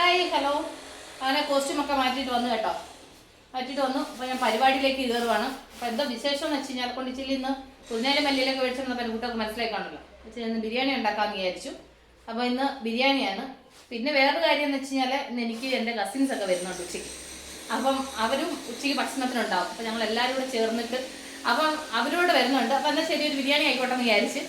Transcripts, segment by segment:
Hi hello അങ്ങനെ കോസ്റ്റ്യൂമൊക്കെ മാറ്റിയിട്ട് വന്നു കേട്ടോ. മാറ്റിയിട്ട് വന്നു. അപ്പോൾ ഞാൻ പരിപാടിയിലേക്ക് കയറുവാണ്. അപ്പോൾ എന്തോ വിശേഷം എന്ന് വെച്ച് കഴിഞ്ഞാൽ കൊണ്ട് ചില്ലി ഇന്ന് പുതിനേലും മല്ലിയിലൊക്കെ മേടിച്ചു വന്നപ്പോൾ കുട്ടികൾക്ക് മനസ്സിലായി കാണുമല്ലോ വെച്ചാൽ ഇന്ന് ബിരിയാണി ഉണ്ടാക്കാമെന്ന് വിചാരിച്ചു. അപ്പോൾ ഇന്ന് ബിരിയാണിയാണ്. പിന്നെ വേറൊരു കാര്യം എന്ന് വെച്ച് കഴിഞ്ഞാൽ ഇന്ന് എനിക്ക് എന്റെ കസിൻസ് ഒക്കെ വരുന്നുണ്ട് ഉച്ചയ്ക്ക്. അപ്പം അവരും ഉച്ചയ്ക്ക് ഭക്ഷണത്തിനുണ്ടാവും. അപ്പം ഞങ്ങൾ എല്ലാവരും കൂടെ ചേർന്നിട്ട് അപ്പം അവരോട് വരുന്നുണ്ട്. അപ്പം എന്നാൽ ശരി ഒരു ബിരിയാണി ആയിക്കോട്ടെ എന്ന് വിചാരിച്ച്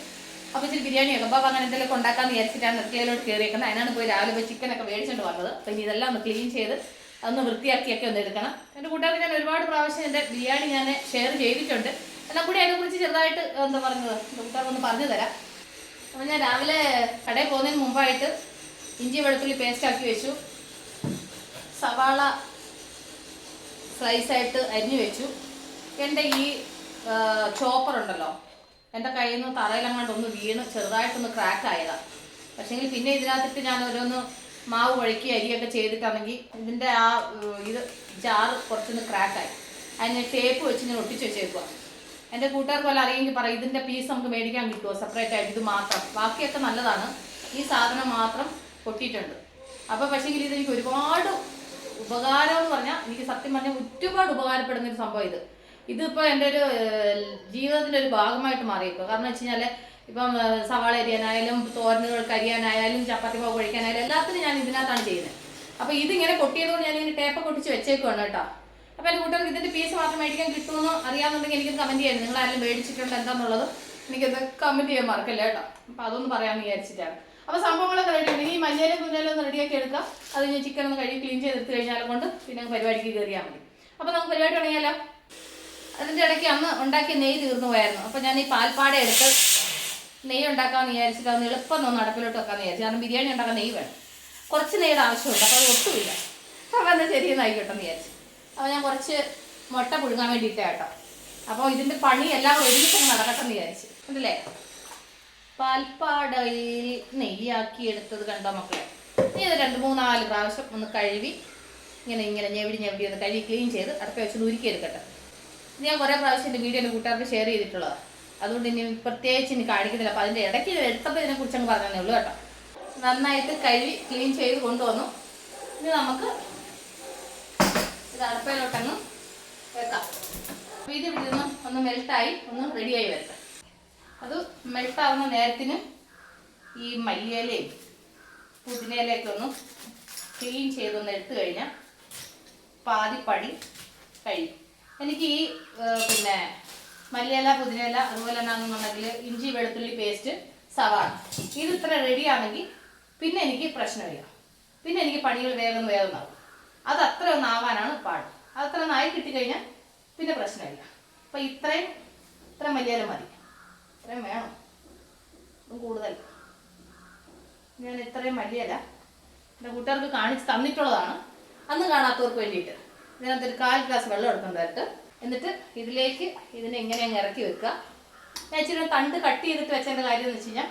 അപ്പോൾ ഇച്ചിരി ബിരിയാണി ഒക്കെ അപ്പൊ അങ്ങനെ എന്തെങ്കിലും ഉണ്ടാക്കാന്ന് വിചാരിച്ചിട്ടാണ് നിർത്തിയാലോട്ട് കയറിയേക്കുന്നത് അതിനാണ് പോയി രാവിലെ പോയി ചിക്കനൊക്കെ മേടിച്ചുകൊണ്ട് വന്നത്. അപ്പൊ ഇനി ഇതെല്ലാം ഒന്ന് ക്ലീൻ ചെയ്ത് അതൊന്ന് വൃത്തിയാക്കിയൊക്കെ ഒന്ന് എടുക്കണം. എന്റെ കൂട്ടുകാർക്ക് ഞാൻ ഒരുപാട് പ്രാവശ്യം എന്റെ ബിരിയാണി ഞാൻ ഷെയർ ചെയ്തിട്ടുണ്ട്. എന്നാൽ കൂടി അതിനെക്കുറിച്ച് ചെറുതായിട്ട് എന്താ പറഞ്ഞത് കൂട്ടുകാർക്കൊന്ന് പറഞ്ഞു തരാം. അപ്പോൾ ഞാൻ രാവിലെ കടയിൽ പോകുന്നതിന് മുമ്പായിട്ട് ഇഞ്ചി വെളുത്തുള്ളി പേസ്റ്റ് ആക്കി വെച്ചു. സവാള സ്ലൈസായിട്ട് അരിഞ്ഞു വെച്ചു. എന്റെ ഈ ചോപ്പർ ഉണ്ടല്ലോ. എന്റെ കയ്യിൽ നിന്ന് തറയിലങ്ങാണ്ട് ഒന്ന് വീണ് ചെറുതായിട്ടൊന്ന് ക്രാക്ക് ആയതാണ് പക്ഷേങ്കിൽ പിന്നെ ഇതിനകത്തിട്ട് ഞാൻ ഓരോന്ന് മാവ് വഴുക്കി അരിയൊക്കെ ചെയ്തിട്ടാണെങ്കിൽ ഇതിന്റെ ആ ഇത് ജാറ് കുറച്ചൊന്ന് ക്രാക്കായി അതിന് ടേപ്പ് വെച്ച് ഞാൻ ഒട്ടിച്ച് വെച്ചേക്കുക എന്റെ കൂട്ടുകാർക്ക് വല്ല അറിയെങ്കിൽ പറയും ഇതിന്റെ പീസ് നമുക്ക് മേടിക്കാൻ കിട്ടുമോ സെപ്പറേറ്റ് ആയിട്ട് ഇത് മാത്രം. ബാക്കിയൊക്കെ നല്ലതാണ്. ഈ സാധനം മാത്രം പൊട്ടിയിട്ടുണ്ട് അപ്പോൾ പക്ഷേങ്കിൽ ഇതെനിക്ക് ഒരുപാട് ഉപകാരം എന്ന് പറഞ്ഞാൽ എനിക്ക് സത്യം പറഞ്ഞാൽ ഒരുപാട് ഉപകാരപ്പെടുന്ന ഒരു സംഭവം ഇത്. ഇതിപ്പോൾ എന്റെ ഒരു ജീവിതത്തിന്റെ ഒരു ഭാഗമായിട്ട് മാറിയേക്കും കാരണം വെച്ച് കഴിഞ്ഞാൽ ഇപ്പം സവാള അരിയാനായാലും തോരനുകൾക്ക് അരിയാനായാലും ചപ്പാത്തി മാവ് കഴിക്കാനായാലും എല്ലാത്തിനും ഞാൻ ഇതിനകത്താണ് ചെയ്യുന്നത്. അപ്പോൾ ഇതിങ്ങനെ പൊട്ടിയതുകൊണ്ട് ഞാൻ ഇങ്ങനെ ടേപ്പ് ഒട്ടിച്ച് വെച്ചേക്കുവാണ് കേട്ടോ. അപ്പോൾ എന്റെ കൂട്ടുകാർക്ക് ഇതിന്റെ പീസ് മാത്രം മേടിക്കാൻ കിട്ടുമെന്ന് അറിയാമെന്നുണ്ടെങ്കിൽ എനിക്ക് കമന്റ് ചെയ്യാൻ നിങ്ങൾ ആരും മേടിച്ചിട്ടുണ്ട് എന്താണെന്നുള്ളത് എനിക്കത് കമന്റ് ചെയ്യാൻ മറക്കല്ല കേട്ടോ. അപ്പോൾ അതൊന്ന് പറയാമെന്ന് വിചാരിച്ചിട്ടാണ്. അപ്പോൾ സംഭവങ്ങളൊക്കെ റെഡി ഇനി മഞ്ഞയിലും കുഞ്ഞാലും ഒന്ന് റെഡിയാക്കി എടുക്കാം. അത് ഞാൻ ചിക്കൻ ഒന്ന് കഴുകി ക്ലീൻ ചെയ്തെടുത്ത് കഴിഞ്ഞാൽ കൊണ്ട് പിന്നെ പരിപാടിക്ക് കയറിയാൽ മതി. അപ്പോൾ നമുക്ക് പരിപാടി തുടങ്ങിയാലോ? അതിന്റെ ഇടയ്ക്ക് അന്ന് ഉണ്ടാക്കിയ നെയ് തീർന്നു പോയായിരുന്നു അപ്പോൾ ഞാൻ ഈ പാൽപ്പാട എടുത്ത് നെയ്യ് ഉണ്ടാക്കാമെന്ന് വിചാരിച്ചിട്ട് അതൊന്ന് എളുപ്പം ഒന്ന് അടപ്പിലോട്ട് വെക്കാമെന്ന് വിചാരിച്ചു. കാരണം ബിരിയാണി ഉണ്ടാക്കാൻ നെയ്യ് വേണം. കുറച്ച് നെയ്യുടെ ആവശ്യമുണ്ട്. അപ്പോൾ അത് ഒട്ടുമില്ല. അപ്പോൾ എന്നാൽ ശരിയെന്ന് ആയിക്കോട്ടെ എന്ന് വിചാരിച്ചു. അപ്പോൾ ഞാൻ കുറച്ച് മുട്ട പുഴുങ്ങാൻ വേണ്ടിയിട്ടാണ് കേട്ടോ. അപ്പോൾ ഇതിന്റെ പണി എല്ലാം ഒരുമിച്ച് നടക്കട്ടെ എന്ന് വിചാരിച്ചു. ഉണ്ടല്ലേ പാൽപ്പാടയിൽ നെയ്യാക്കി എടുത്തത് കണ്ടോ മക്കളെ? ഇനി ഇത് രണ്ട് മൂന്നാൽ പ്രാവശ്യം ഒന്ന് കഴുകി ഇങ്ങനെ ഇങ്ങനെ ഞെവിടി ഞെവിടി ഒന്ന് കഴുകി ക്ലീൻ ചെയ്ത് അടുത്ത വെച്ച് ഉരുക്കി എടുക്കട്ടെ ഞാൻ കുറേ പ്രാവശ്യം എന്റെ വീഡിയോ എന്റെ കൂട്ടുകാർക്ക് ഷെയർ ചെയ്തിട്ടുള്ളത്. അതുകൊണ്ട് ഇനി പ്രത്യേകിച്ച് ഇനി കാണിക്കുന്നില്ല അപ്പോൾ അതിന്റെ ഇടയ്ക്ക് എടുത്തപ്പോൾ ഇതിനെക്കുറിച്ച് അങ്ങ് പറഞ്ഞതേ ഉള്ളൂ കേട്ടോ. നന്നായിട്ട് കഴുകി ക്ലീൻ ചെയ്ത് കൊണ്ടുവന്നു. ഇനി നമുക്ക് ഇത് അടുപ്പയിലോട്ടങ്ങ് വെക്കാം. അപ്പോൾ ഇത് ഇവിടെ നിന്ന് ഒന്ന് മെൽട്ടായി ഒന്ന് റെഡിയായി വരട്ടെ. അത് മെൽട്ടാവുന്ന നേരത്തിന് ഈ മല്ലിയിലയും പുതിനയിലയൊക്കെ ഒന്ന് ക്ലീൻ ചെയ്തൊന്ന് എടുത്തു കഴിഞ്ഞാൽ പാതി പണി കഴിയും എനിക്ക് ഈ പിന്നെ മല്ലിയില പുതിനയില അതുപോലെ എന്നാണെന്നുണ്ടെങ്കിൽ ഇഞ്ചി വെളുത്തുള്ളി പേസ്റ്റ് സവാള. ഇത് ഇത്ര റെഡിയാണെങ്കിൽ പിന്നെ എനിക്ക് പ്രശ്നമില്ല പിന്നെ എനിക്ക് പണികൾ വേഗം വേഗം ആവും അത് അത്ര ഒന്ന് ആവാനാണ് പാട്. അത് അത്ര ഒന്ന് ആയി കിട്ടിക്കഴിഞ്ഞാൽ പിന്നെ പ്രശ്നമില്ല അപ്പം ഇത്രയും ഇത്ര മല്ലിയില മതി. ഇത്രയും വേണം. കൂടുതൽ. ഞാൻ ഇത്രയും മല്ലിയില എന്റെ കൂട്ടുകാർക്ക് കാണിച്ച് തന്നിട്ടുള്ളതാണ്. അന്ന് കാണാത്തവർക്ക് വേണ്ടിയിട്ട്. ഇതിനകത്ത് ഒരു കാൽ ഗ്ലാസ് വെള്ളം എടുക്കേണ്ടതായിട്ട് എന്നിട്ട്. ഇതിലേക്ക് ഇതിനെ ഇങ്ങനെ അങ്ങ് ഇറക്കി വെക്കുക. ഞാൻ ഇച്ചിരി തണ്ട് കട്ട് ചെയ്തിട്ട് വെച്ചതിന്റെ കാര്യം എന്ന് വെച്ച് കഴിഞ്ഞാൽ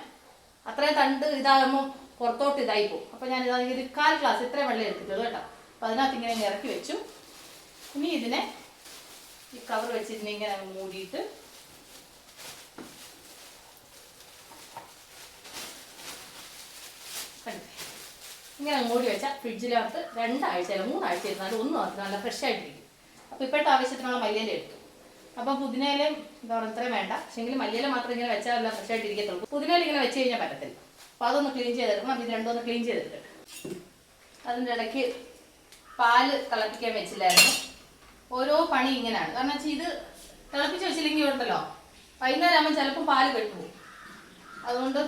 അത്രയും തണ്ട് ഇതാകുമ്പോൾ പുറത്തോട്ട് ഇതായി പോകും. അപ്പോൾ ഞാൻ ഇതാണെങ്കിൽ ഒരു കാൽ ഗ്ലാസ് ഇത്രയും വെള്ളം എടുത്തിട്ടുള്ളൂ കേട്ടോ. അപ്പോൾ അതിനകത്ത് ഇങ്ങനെ ഇറക്കി വെച്ചു. ഇനി ഇതിനെ ഈ കവർ വെച്ചിട്ട് ഇങ്ങനെ മൂടിയിട്ട് കണ്ടില്ലേ ഇങ്ങനെ അങ്ങോട്ട് വെച്ചാൽ ഫ്രിഡ്ജിനകത്ത് രണ്ടാഴ്ച അല്ല മൂന്നാഴ്ച ഇരുന്നാലും ഒന്നും അത് നല്ല ഫ്രഷ് ആയിട്ടിരിക്കും. അപ്പോൾ ഇപ്പോഴത്തെ ആവശ്യത്തിനുള്ള മല്ലിയില എടുത്തു. അപ്പം പുതിനയിലയും എന്താ പറയുക ഇത്രയും വേണ്ട. പക്ഷേങ്കിൽ മല്ലിയില മാത്രം ഇങ്ങനെ വെച്ചാൽ നല്ല ഫ്രഷ് ആയിട്ട് ഇരിക്കത്തുള്ളൂ. പുതിനയില ഇങ്ങനെ വെച്ച് കഴിഞ്ഞാൽ പറ്റത്തില്ല. അപ്പോൾ അതൊന്ന് ക്ലീൻ ചെയ്തെടുക്കണം. ഇത് രണ്ടൊന്ന് ക്ലീൻ ചെയ്തെടുക്കട്ടെ അതിന്റെ ഇടയ്ക്ക് പാൽ തിളപ്പിക്കാൻ വെച്ചില്ലായിരുന്നു. ഓരോ പണി ഇങ്ങനെയാണ്. കാരണം വെച്ചാൽ ഇത് തിളപ്പിച്ച് വെച്ചില്ലെങ്കിൽ ഉണ്ടല്ലോ വൈകുന്നേരം ആകുമ്പോൾ ചിലപ്പോൾ പാൽ കെട്ടുപോകും. അതുകൊണ്ട്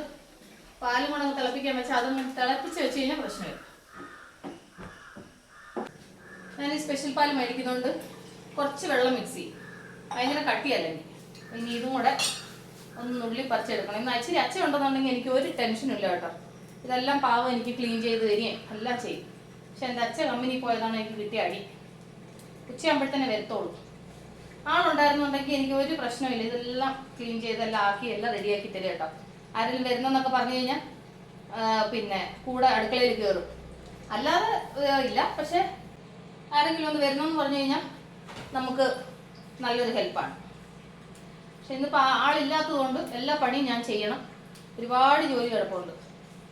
പാലും കൂടെ അങ്ങ് തിളപ്പിക്കാൻ വെച്ചാൽ അതൊന്ന് തിളപ്പിച്ച് വെച്ച് കഴിഞ്ഞാൽ പ്രശ്നമില്ല. ഞാൻ ഈ സ്പെഷ്യൽ പാൽ മേടിക്കുന്നതുകൊണ്ട് കുറച്ച് വെള്ളം മിക്സ് ചെയ്യും. ഭയങ്കര കട്ടിയല്ലെങ്കിൽ ഇനി ഇതും കൂടെ ഒന്ന് നുള്ളി പറിച്ചെടുക്കണം. ഇന്ന് അച്ഛൻ അച്ഛൻ ഉണ്ടെന്നുണ്ടെങ്കിൽ എനിക്ക് ഒരു ടെൻഷനും ഇല്ല കേട്ടോ. ഇതെല്ലാം പാവം എനിക്ക് ക്ലീൻ ചെയ്ത് തരികയും എല്ലാം ചെയ്യും. പക്ഷെ എന്റെ അച്ഛൻ കമ്പനി പോയതാണ് എനിക്ക് കിട്ടിയ അടി. ഉച്ചയാകുമ്പോഴത്തന്നെ വരത്തോളൂ. ആളുണ്ടായിരുന്നുണ്ടെങ്കിൽ എനിക്ക് ഒരു പ്രശ്നമില്ല ഇതെല്ലാം ക്ലീൻ ചെയ്തെല്ലാം ആക്കി എല്ലാം റെഡിയാക്കി തരും കേട്ടോ. ആരെങ്കിലും വരുന്നെന്നൊക്കെ പറഞ്ഞു കഴിഞ്ഞാൽ പിന്നെ കൂടെ അടുക്കളയിൽ കയറും അല്ലാതെ ഇല്ല. പക്ഷെ ആരെങ്കിലും ഒന്ന് വരണമെന്ന് പറഞ്ഞു കഴിഞ്ഞാൽ നമുക്ക് നല്ലൊരു ഹെൽപ്പാണ്. പക്ഷെ ഇന്നിപ്പോൾ ആളില്ലാത്തത് കൊണ്ട് എല്ലാ പണിയും ഞാൻ ചെയ്യണം. ഒരുപാട് ജോലി കിടപ്പുണ്ട്.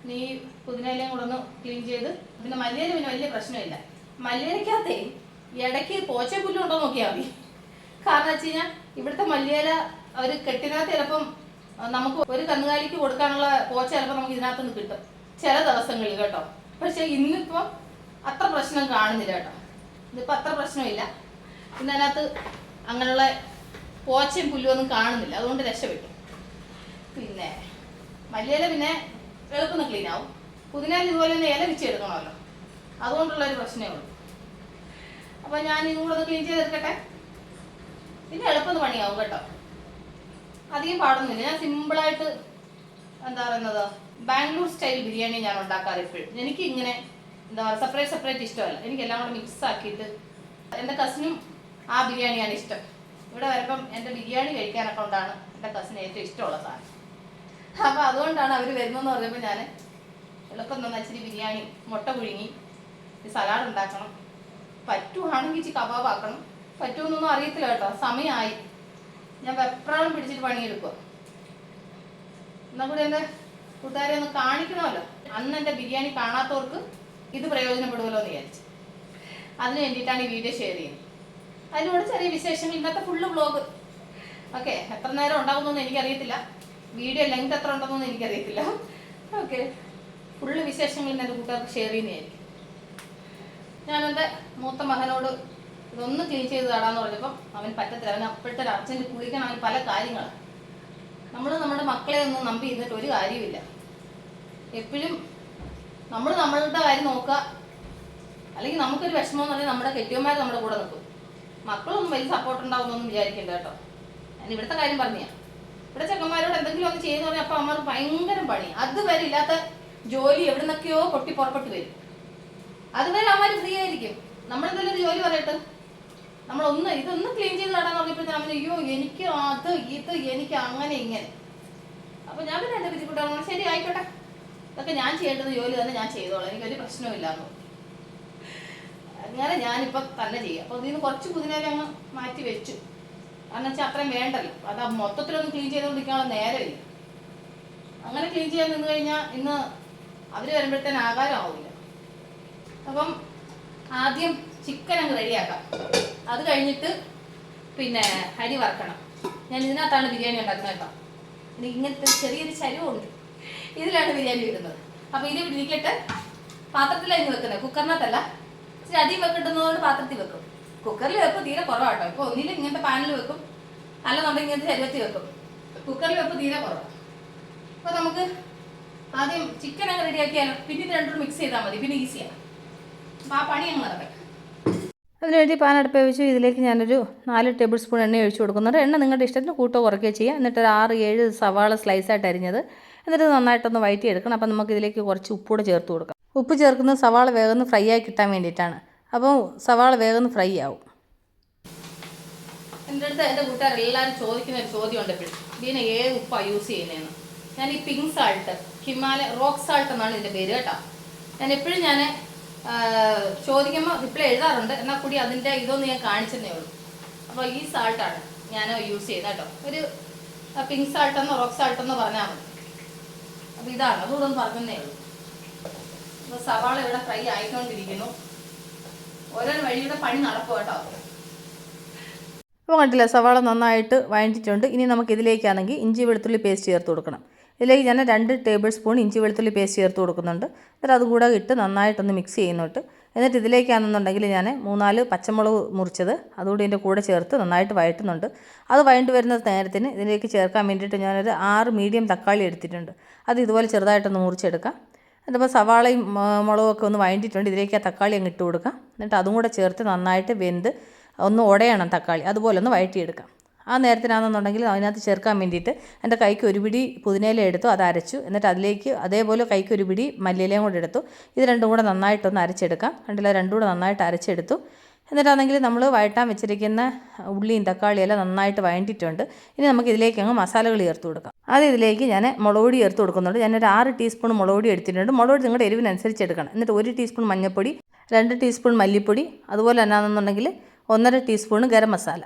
നീ പുതിനയിലയും കൂടെ ഒന്ന് ക്ലീൻ ചെയ്ത് പിന്നെ മല്ലിയില പിന്നെ വലിയ പ്രശ്നമില്ല. മല്ലിയിലക്കകത്തേ ഇടയ്ക്ക് പോച്ചപ്പുല്ലുണ്ടോ നോക്കിയാൽ മതി. കാരണം വെച്ച് കഴിഞ്ഞാൽ ഇവിടുത്തെ മല്ലിയില അവർ കെട്ടിനകത്ത് ചിലപ്പം നമുക്ക് ഒരു കന്നുകാലിക്ക് കൊടുക്കാനുള്ള പോച്ച ചിലപ്പോൾ നമുക്ക് ഇതിനകത്ത് നിന്ന് കിട്ടും. ചില ദിവസങ്ങളിൽ കേട്ടോ. പക്ഷെ ഇന്നിപ്പം അത്ര പ്രശ്നം കാണുന്നില്ല കേട്ടോ. ഇതിപ്പോൾ അത്ര പ്രശ്നമില്ല. ഇന്ന് അതിനകത്ത് അങ്ങനെയുള്ള പോച്ചയും പുല്ലും ഒന്നും കാണുന്നില്ല. അതുകൊണ്ട് രക്ഷപ്പെട്ടു. പിന്നെ മല്ലിയില പിന്നെ എളുപ്പം ക്ലീൻ ആവും. പുതിനാൽ ഇതുപോലെ തന്നെ ഇല വിച്ച് എടുക്കണമല്ലോ. അതുകൊണ്ടുള്ള ഒരു പ്രശ്നമേ ഉള്ളൂ. അപ്പോൾ ഞാൻ ഇതും കൂടെ ഒന്ന് ക്ലീൻ ചെയ്തെടുക്കട്ടെ? പിന്നെ എളുപ്പം പണിയാവും കേട്ടോ. അധികം പാടൊന്നുമില്ല. ഞാൻ സിമ്പിളായിട്ട് എന്താ പറയുന്നത് ബാംഗ്ലൂർ സ്റ്റൈൽ ബിരിയാണി ഞാൻ ഉണ്ടാക്കാറ് എപ്പോഴും. എനിക്ക് ഇങ്ങനെ എന്താ പറയുക സെപ്പറേറ്റ് സെപ്പറേറ്റ് ഇഷ്ടമല്ല. എനിക്ക് എല്ലാം കൂടെ മിക്സ് ആക്കിയിട്ട് എന്റെ കസിനും ആ ബിരിയാണിയാണ് ഇഷ്ടം. ഇവിടെ വരുമ്പം എന്റെ ബിരിയാണി കഴിക്കാനൊക്കെ കൊണ്ടാണ് എന്റെ കസിന് ഏറ്റവും ഇഷ്ടമുള്ള സാധനം. അപ്പോൾ അതുകൊണ്ടാണ് അവർ വരുന്നതെന്ന് പറഞ്ഞപ്പോൾ ഞാൻ എളുപ്പം തന്നെ ഇച്ചിരി ബിരിയാണി മുട്ട പുഴുങ്ങി സലാഡ് ഉണ്ടാക്കണം. പറ്റുവാണെങ്കിൽ ഇച്ചിരി കബാബ് ആക്കണം. പറ്റുമെന്നൊന്നും അറിയത്തില്ല കേട്ടോ. സമയമായി ഞാൻ വെപ്രാളം പിടിച്ചിട്ട് പണിയെടുക്കുക എന്നാ കൂടി എന്റെ കൂട്ടുകാരെ ഒന്ന് കാണിക്കണമല്ലോ. അന്ന് എന്റെ ബിരിയാണി കാണാത്തവർക്ക് ഇത് പ്രയോജനപ്പെടുമല്ലോ എന്ന് വിചാരിച്ചു. അതിന് വേണ്ടിയിട്ടാണ് ഈ വീഡിയോ ഷെയർ ചെയ്യുന്നത്. അതിനോട് ചെറിയ വിശേഷങ്ങൾ ഇന്നത്തെ ഫുള്ള് വ്ളോഗ് ഓക്കെ എത്ര നേരം ഉണ്ടാകുന്നൊന്നും എനിക്കറിയത്തില്ല. വീഡിയോ ലെങ്ത് എത്ര ഉണ്ടെന്നൊന്നും എനിക്കറിയത്തില്ല. ഓക്കെ ഫുള്ള് വിശേഷങ്ങൾ ഇന്ന് എന്റെ കൂട്ടുകാർക്ക് ഷെയർ ചെയ്യുന്നതായിരിക്കും. ഞാൻ എന്റെ മൂത്ത മകനോട് ഇതൊന്ന് ക്ലീൻ ചെയ്ത് തടാന്ന് പറഞ്ഞപ്പം അവൻ പറ്റത്തില്ല. അവൻ അപ്പോഴത്തെ ഒരു കുളിക്കാൻ അവൻ പല കാര്യങ്ങളാണ് നമ്മൾ നമ്മുടെ മക്കളെ ഒന്നും നമ്പി ഇരുന്നിട്ട് ഒരു കാര്യമില്ല എപ്പോഴും നമ്മൾ നമ്മളുടെ കാര്യം നോക്കുക. അല്ലെങ്കിൽ നമുക്കൊരു വിഷമം പറഞ്ഞാൽ നമ്മുടെ കെട്ടിയന്മാർ നമ്മുടെ കൂടെ നിൽക്കും. മക്കളൊന്നും വലിയ സപ്പോർട്ട് ഉണ്ടാവുമെന്നൊന്നും വിചാരിക്കണ്ട കേട്ടോ. ഞാൻ ഇവിടുത്തെ കാര്യം പറഞ്ഞാ ഇവിടെ ചെക്കന്മാരോട് എന്തെങ്കിലും ഒന്ന് ചെയ്യുന്ന പറഞ്ഞാൽ അപ്പം അമ്മ ഭയങ്കര പണി. അതുവരെ ഇല്ലാത്ത ജോലി എവിടെ നിന്നൊക്കെയോ പൊട്ടി പുറപ്പെട്ട് വരും. അതുവരെ അമ്മ ഫ്രീ ആയിരിക്കും. നമ്മളെന്തെങ്കിലും ഒരു ജോലി പറയട്ടെ. നമ്മളൊന്ന് ഇതൊന്ന് ക്ലീൻ ചെയ്ത് നടാൻ ഞാൻ അവന് അയ്യോ എനിക്ക് അത് ഇത് എനിക്ക് അങ്ങനെ ഇങ്ങനെ. അപ്പൊ ഞാൻ പിന്നെ എന്റെ ബുദ്ധിമുട്ടാണ് ശരി ആയിക്കോട്ടെ. ഇതൊക്കെ ഞാൻ ചെയ്യേണ്ടത് ജോലി തന്നെ ഞാൻ ചെയ്തോളാം. എനിക്കൊരു പ്രശ്നമില്ല എന്ന് പറഞ്ഞു. അങ്ങനെ ഞാനിപ്പം തന്നെ ചെയ്യാം. അപ്പൊ ഇതിന് കുറച്ച് പുതിനേരം അങ്ങ് മാറ്റി വെച്ചു. കാരണം വെച്ചാൽ അത്രയും വേണ്ടല്ലോ. അത് മൊത്തത്തിലൊന്നും ക്ലീൻ ചെയ്തുകൊണ്ടിരിക്കാനുള്ള നേരമില്ല. അങ്ങനെ ക്ലീൻ ചെയ്യാൻ നിന്ന് കഴിഞ്ഞാൽ ഇന്ന് അവർ വരുമ്പോഴത്തേന് ആകാരം ആവില്ല അപ്പം ആദ്യം ചിക്കൻ അങ്ങ് റെഡിയാക്കാം. അത് കഴിഞ്ഞിട്ട് പിന്നെ അരി വറക്കണം. ഞാൻ ഇതിനകത്താണ് ബിരിയാണി ഉണ്ടാക്കുന്നത് കേട്ടോ. എനിക്ക് ഇങ്ങനത്തെ ചെറിയൊരു ചരിവുണ്ട്. ഇതിലാണ് ബിരിയാണി ഇടുന്നത്. അപ്പോൾ ഇത് ഇരിക്കട്ടെ. പാത്രത്തിലായിരുന്നു വെക്കുന്നത്. കുക്കറിനകത്തല്ല. ഇച്ചിരി അധികം വെക്കേണ്ടുന്നതുകൊണ്ട് പാത്രത്തിൽ വെക്കും. കുക്കറിൽ വെപ്പ് തീരെ കുറവാട്ടോ. ഇപ്പോൾ ഒന്നിലും ഇങ്ങനത്തെ പാനിൽ വെക്കും. അല്ല അല്ലെന്നുണ്ടെങ്കിൽ ഇങ്ങനത്തെ ചരുവത്തിൽ വെക്കും. കുക്കറിൽ വെപ്പ് തീരെ കുറവാണ് അപ്പോൾ നമുക്ക് ആദ്യം ചിക്കൻ അങ്ങ് റെഡിയാക്കിയാലോ? പിന്നെ ഇത് രണ്ടും മിക്സ് ചെയ്താൽ മതി. പിന്നെ ഈസിയാണ് അപ്പോൾ ആ പണി അങ്ങ് നടക്കട്ടെ. അതിനുവേണ്ടി പാൻ അടുപ്പ് വെച്ചു ഇതിലേക്ക് ഞാനൊരു നാല് ടേബിൾ സ്പൂൺ എണ്ണ ഒഴിച്ചു കൊടുക്കുന്നുണ്ട്. എണ്ണ നിങ്ങളുടെ ഇഷ്ടത്തിന് കൂട്ടോ കുറയ്ക്കുകയോ ചെയ്യുക എന്നിട്ട് ഒരു ആറ് ഏഴ് സവാള സ്ലൈസായിട്ട് അരിഞ്ഞത്. എന്നിട്ട് നന്നായിട്ടൊന്ന് വയറ്റി എടുക്കണം അപ്പം നമുക്ക് ഇതിലേക്ക് കുറച്ച് ഉപ്പൂടെ ചേർത്ത് കൊടുക്കാം. ഉപ്പ് ചേർക്കുന്നത് സവാള വേഗം ഫ്രൈ ആയി കിട്ടാൻ വേണ്ടിയിട്ടാണ്. അപ്പോൾ സവാള വേഗം ഫ്രൈ ആവും. എന്റെ അടുത്ത് എന്റെ കൂട്ടുകാർ എല്ലാവരും ചോദിക്കുന്ന ഒരു ചോദ്യമുണ്ട് എപ്പോഴും ഇതിനെ ഏത് ഉപ്പാണ് യൂസ് ചെയ്യുന്നതെന്ന്. ഞാൻ ഈ pink salt Himalaya rock salt എന്നാണ് ഇതിന്റെ പേര് കേട്ടോ. ഞാൻ എപ്പോഴും ഞാൻ ചോദിക്കുമ്പോൾ റിപ്ലൈ എഴുതാറുണ്ട്. എന്നാൽ കൂടി അതിന്റെ ഇതൊന്നും ഞാൻ കാണിച്ചെന്നേ ഉള്ളൂ. അപ്പോൾ ഈ സാൾട്ടാണ് ഞാൻ യൂസ് ചെയ്യുന്നത് കേട്ടോ. ഒരു പിങ്ക് സാൾട്ടെന്നോ റോക്ക് സാൾട്ടെന്നോ പറഞ്ഞാൽ മതി. അപ്പോൾ ഇതാണ്. അതും ഇതൊന്നും പറഞ്ഞതേ ഉള്ളൂ. അപ്പോൾ സവാള ഇവിടെ ഫ്രൈ ആയിക്കൊണ്ടിരിക്കുന്നു. ഓരോ വഴിയുടെ പണി നടക്കും കേട്ടോ. അപ്പോൾ കണ്ടില്ല സവാള നന്നായിട്ട് വഴറ്റിയിട്ടുണ്ട് ഇനി നമുക്ക് ഇതിലേക്കാണെങ്കിൽ ഇഞ്ചി വെളുത്തുള്ളി പേസ്റ്റ് ചേർത്ത് കൊടുക്കണം. ഇതിലേക്ക് ഞാൻ രണ്ട് ടേബിൾ സ്പൂൺ ഇഞ്ചി വെളുത്തുള്ളി പേസ്റ്റ് ചേർത്ത് കൊടുക്കുന്നുണ്ട്. എന്നിട്ട് അതും കൂടെ ഇട്ട് നന്നായിട്ടൊന്ന് മിക്സ് ചെയ്യുന്നുണ്ട്. എന്നിട്ട് ഇതിലേക്കാണെന്നുണ്ടെങ്കിൽ ഞാൻ മൂന്നാൽ പച്ചമുളക് മുറിച്ചത് അതുകൂടി ഇതിന്റെ കൂടെ ചേർത്ത് നന്നായിട്ട് വഴറ്റുന്നുണ്ട്. അത് വഴണ്ട് വരുന്ന നേരത്തിന് ഇതിലേക്ക് ചേർക്കാൻ വേണ്ടിയിട്ട് ഞാനൊരു ആറ് മീഡിയം തക്കാളി എടുത്തിട്ടുണ്ട്. അത് ഇതുപോലെ ചെറുതായിട്ടൊന്ന് മുറിച്ചെടുക്കാം. എന്നിട്ടിപ്പോൾ സവാളയും മുളകൊക്കെ ഒന്ന് വഴണ്ടിയിട്ടുണ്ട്. ഇതിലേക്ക് ആ തക്കാളി അങ്ങ് ഇട്ട് കൊടുക്കാം. എന്നിട്ട് അതും കൂടെ ചേർത്ത് നന്നായിട്ട് വെന്ത് ഒന്ന് ഉടയണം തക്കാളി. അതുപോലെ ഒന്ന് വഴറ്റിയെടുക്കാം. ആ നേരത്തിനാണെന്നുണ്ടെങ്കിൽ അതിനകത്ത് ചേർക്കാൻ വേണ്ടിയിട്ട് എന്റെ കൈക്ക് ഒരു പിടി പുതിനയില എടുത്തു അത് അരച്ചു. എന്നിട്ട് അതിലേക്ക് അതേപോലെ കൈക്ക് ഒരു പിടി മല്ലിയിലയും കൂടെ എടുത്തു. ഇത് രണ്ടും കൂടെ നന്നായിട്ടൊന്ന് അരച്ചെടുക്കാം. കണ്ടില്ല രണ്ടും കൂടെ നന്നായിട്ട് അരച്ചെടുത്തു. എന്നിട്ടാണെങ്കിൽ നമ്മൾ വഴട്ടാൻ വെച്ചിരിക്കുന്ന ഉള്ളിയും തക്കാളിയും എല്ലാം നന്നായിട്ട് വഴണ്ടിയിട്ടുണ്ട്. ഇനി നമുക്ക് ഇതിലേക്ക് അങ്ങ് മസാലകൾ ചേർത്ത് കൊടുക്കാം. അത് ഇതിലേക്ക് ഞാൻ മുളക് പൊടി ചേർത്ത് കൊടുക്കുന്നുണ്ട്. ഞാനൊരു ആറ് ടീസ്പൂൺ മുളക് പൊടി എടുത്തിട്ടുണ്ട്. മുളക് പൊടി നിങ്ങളുടെ എരിവിനനുസരിച്ച് എടുക്കണം എന്നിട്ട് ഒരു ടീസ്പൂൺ മഞ്ഞൾപ്പൊടി രണ്ട് ടീസ്പൂൺ മല്ലിപ്പൊടി അതുപോലെ തന്നെ ആണെന്നുണ്ടെങ്കിൽ ഒന്നര ടീസ്പൂൺ ഗരം മസാല.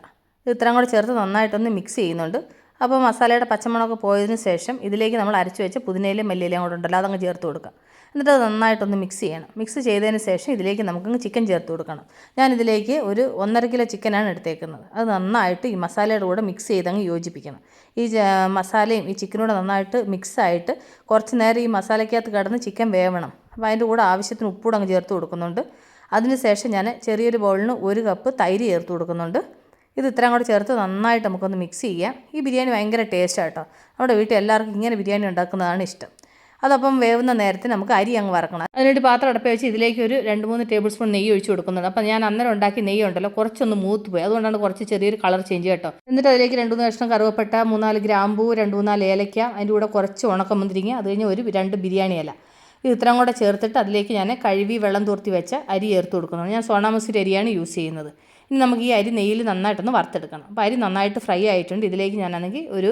ഇത്രയും കൂടെ ചേർത്ത് നന്നായിട്ടൊന്ന് മിക്സ് ചെയ്യുന്നുണ്ട്. അപ്പോൾ മസാലയുടെ പച്ചമുളക് പോയതിന് ശേഷം ഇതിലേക്ക് നമ്മൾ അരച്ച് വെച്ച് പുതിനയിലും മല്ലിയിലും കൂടെ ഉണ്ടല്ലോ അതങ്ങ് ചേർത്ത് കൊടുക്കാം എന്നിട്ട് അത് നന്നായിട്ടൊന്ന് മിക്സ് ചെയ്യണം. മിക്സ് ചെയ്തതിന് ശേഷം ഇതിലേക്ക് നമുക്കങ്ങ് ചിക്കൻ ചേർത്ത് കൊടുക്കണം. ഞാൻ ഇതിലേക്ക് ഒരു ഒന്നര കിലോ ചിക്കനാണ് എടുത്തേക്കുന്നത്. അത് നന്നായിട്ട് ഈ മസാലയുടെ കൂടെ മിക്സ് ചെയ്തങ്ങ് യോജിപ്പിക്കണം. ഈ മസാലയും ഈ ചിക്കനൂടെ നന്നായിട്ട് മിക്സായിട്ട് കുറച്ച് നേരം ഈ മസാലയ്ക്കകത്ത് കിടന്ന് ചിക്കൻ വേവണം. അപ്പോൾ അതിന്റെ കൂടെ ആവശ്യത്തിന് ഉപ്പൂടെ അങ്ങ് ചേർത്ത് കൊടുക്കുന്നുണ്ട്. അതിനുശേഷം ഞാൻ ചെറിയൊരു ബൗളിന് ഒരു കപ്പ് തൈര് ചേർത്ത് കൊടുക്കുന്നുണ്ട്. ഇത് ഇത്രയും കൂടെ ചേർത്ത് നന്നായിട്ട് നമുക്കൊന്ന് മിക്സ് ചെയ്യാം. ഈ ബിരിയാണി ഭയങ്കര ടേസ്റ്റാണ് നമ്മുടെ വീട്ടിൽ എല്ലാവർക്കും ഇങ്ങനെ ബിരിയാണി ഉണ്ടാക്കുന്നതാണ് ഇഷ്ടം. അതപ്പം വേവുന്ന നേരത്തെ നമുക്ക് അരി അങ്ങ് വറക്കണം. അതിനുവേണ്ടി പാത്രം അടപ്പ് വെച്ച് ഇതിലേക്ക് ഒരു രണ്ട് മൂന്ന് ടേബിൾ സ്പൂൺ നെയ്യ് ഒഴിച്ച് കൊടുക്കുന്നുണ്ട്. അപ്പം ഞാൻ അന്നേരം ഉണ്ടാക്കി നെയ്യ് ഉണ്ടല്ലോ കുറച്ചൊന്ന് മൂത്ത് പോയി. അതുകൊണ്ടാണ് കുറച്ച് ചെറിയൊരു കളർ ചേഞ്ച് കേട്ടോ. എന്നിട്ട് അതിലേക്ക് രണ്ട് മൂന്ന് കഷ്ണം കറുവപ്പെട്ട മൂന്നാൽ ഗ്രാമ്പൂ രണ്ട് മൂന്നാൽ ഏലയ്ക്ക അതിന്റെ കൂടെ കുറച്ച് ഉണക്കമുന്തിരിങ്ങ അത് കഴിഞ്ഞ് ഒരു രണ്ട് ബിരിയാണി അല്ല ഇത് ഇത്രയും കൂടെ ചേർത്തിട്ട് അതിലേക്ക് ഞാൻ കഴുകി വെള്ളം തൂർത്തി വെച്ച അരി ചേർത്ത് കൊടുക്കുന്നു ഞാൻ സോണാമസൂരി അരിയാണ് യൂസ് ചെയ്യുന്നത്. ഇനി നമുക്ക് ഈ അരി നെയ്യിൽ നന്നായിട്ടൊന്ന് വറുത്തെടുക്കണം. അപ്പോൾ അരി നന്നായിട്ട് ഫ്രൈ ആയിട്ടുണ്ട്. ഇതിലേക്ക് ഞാനാണെങ്കിൽ ഒരു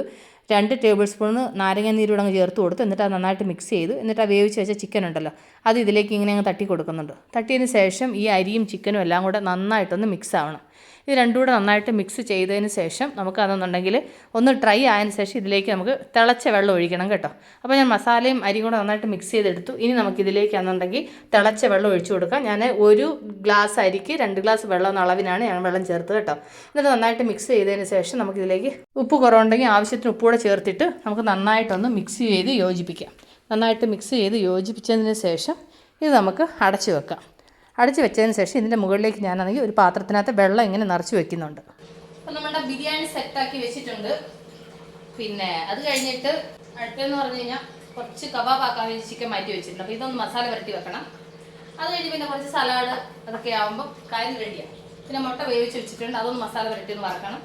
രണ്ട് ടേബിൾ സ്പൂൺ നാരങ്ങ നീരൂടെ അങ്ങ് ചേർത്ത് കൊടുത്ത്. എന്നിട്ട് അത് നന്നായിട്ട് മിക്സ് ചെയ്തു. എന്നിട്ട് ആ വേവിച്ച് വെച്ച ചിക്കൻ ഉണ്ടല്ലോ അത് ഇതിലേക്ക് ഇങ്ങനെ അങ്ങ് തട്ടി കൊടുക്കുന്നുണ്ട്. തട്ടിയതിന് ശേഷം ഈ അരിയും ചിക്കനും എല്ലാം കൂടെ നന്നായിട്ടൊന്ന് മിക്സ് ആവണം. ഇത് രണ്ടും കൂടെ നന്നായിട്ട് മിക്സ് ചെയ്തതിന് ശേഷം നമുക്ക് അതെന്നുണ്ടെങ്കിൽ ഒന്ന് ഡ്രൈ ആയതിന് ശേഷം ഇതിലേക്ക് നമുക്ക് തിളച്ച വെള്ളം ഒഴിക്കണം കേട്ടോ. അപ്പോൾ ഞാൻ മസാലയും അരിയും കൂടെ നന്നായിട്ട് മിക്സ് ചെയ്തെടുത്തു. ഇനി നമുക്ക് ഇതിലേക്കാണെന്നുണ്ടെങ്കിൽ തിളച്ച വെള്ളം ഒഴിച്ചു കൊടുക്കാം. ഞാൻ ഒരു ഗ്ലാസ് അരിക്ക് രണ്ട് ഗ്ലാസ് വെള്ളം എന്ന അളവിനാണ് ഞാൻ വെള്ളം ചേർത്ത് കേട്ടോ. എന്നിട്ട് നന്നായിട്ട് മിക്സ് ചെയ്തതിന് ശേഷം നമുക്കിതിലേക്ക് ഉപ്പ് കുറവുണ്ടെങ്കിൽ ആവശ്യത്തിന് ഉപ്പ് കൂടെ ചേർത്തിട്ട് നമുക്ക് നന്നായിട്ടൊന്ന് മിക്സ് ചെയ്ത് യോജിപ്പിക്കാം. നന്നായിട്ട് മിക്സ് ചെയ്ത് യോജിപ്പിച്ചതിന് ശേഷം ഇത് നമുക്ക് അടച്ചു വെക്കാം. അടച്ചു വെച്ചതിന് ശേഷം ഇതിന്റെ മുകളിലേക്ക് ഞാനാണെങ്കിൽ ഒരു പാത്രത്തിനകത്ത് വെള്ളം ഇങ്ങനെ നിറച്ച് വെക്കുന്നുണ്ട്. അപ്പം നമ്മുടെ ബിരിയാണി സെറ്റ് ആക്കി വെച്ചിട്ടുണ്ട്. പിന്നെ അത് കഴിഞ്ഞിട്ട് അടുത്തെന്ന് പറഞ്ഞു കഴിഞ്ഞാൽ കുറച്ച് കബാബ് ആക്കാൻ വേണ്ടി ചിക്കൻ മാറ്റി വെച്ചിട്ടുണ്ട്. അപ്പോൾ ഇതൊന്ന് മസാല പുരട്ടി വെക്കണം. അത് കഴിഞ്ഞ് പിന്നെ കുറച്ച് സലാഡ് അതൊക്കെ ആകുമ്പോൾ കാര്യം റെഡിയാണ് പിന്നെ മുട്ട വേവിച്ച് വെച്ചിട്ടുണ്ട്. അതൊന്ന് മസാല പുരട്ടി ഒന്ന് വറക്കണം.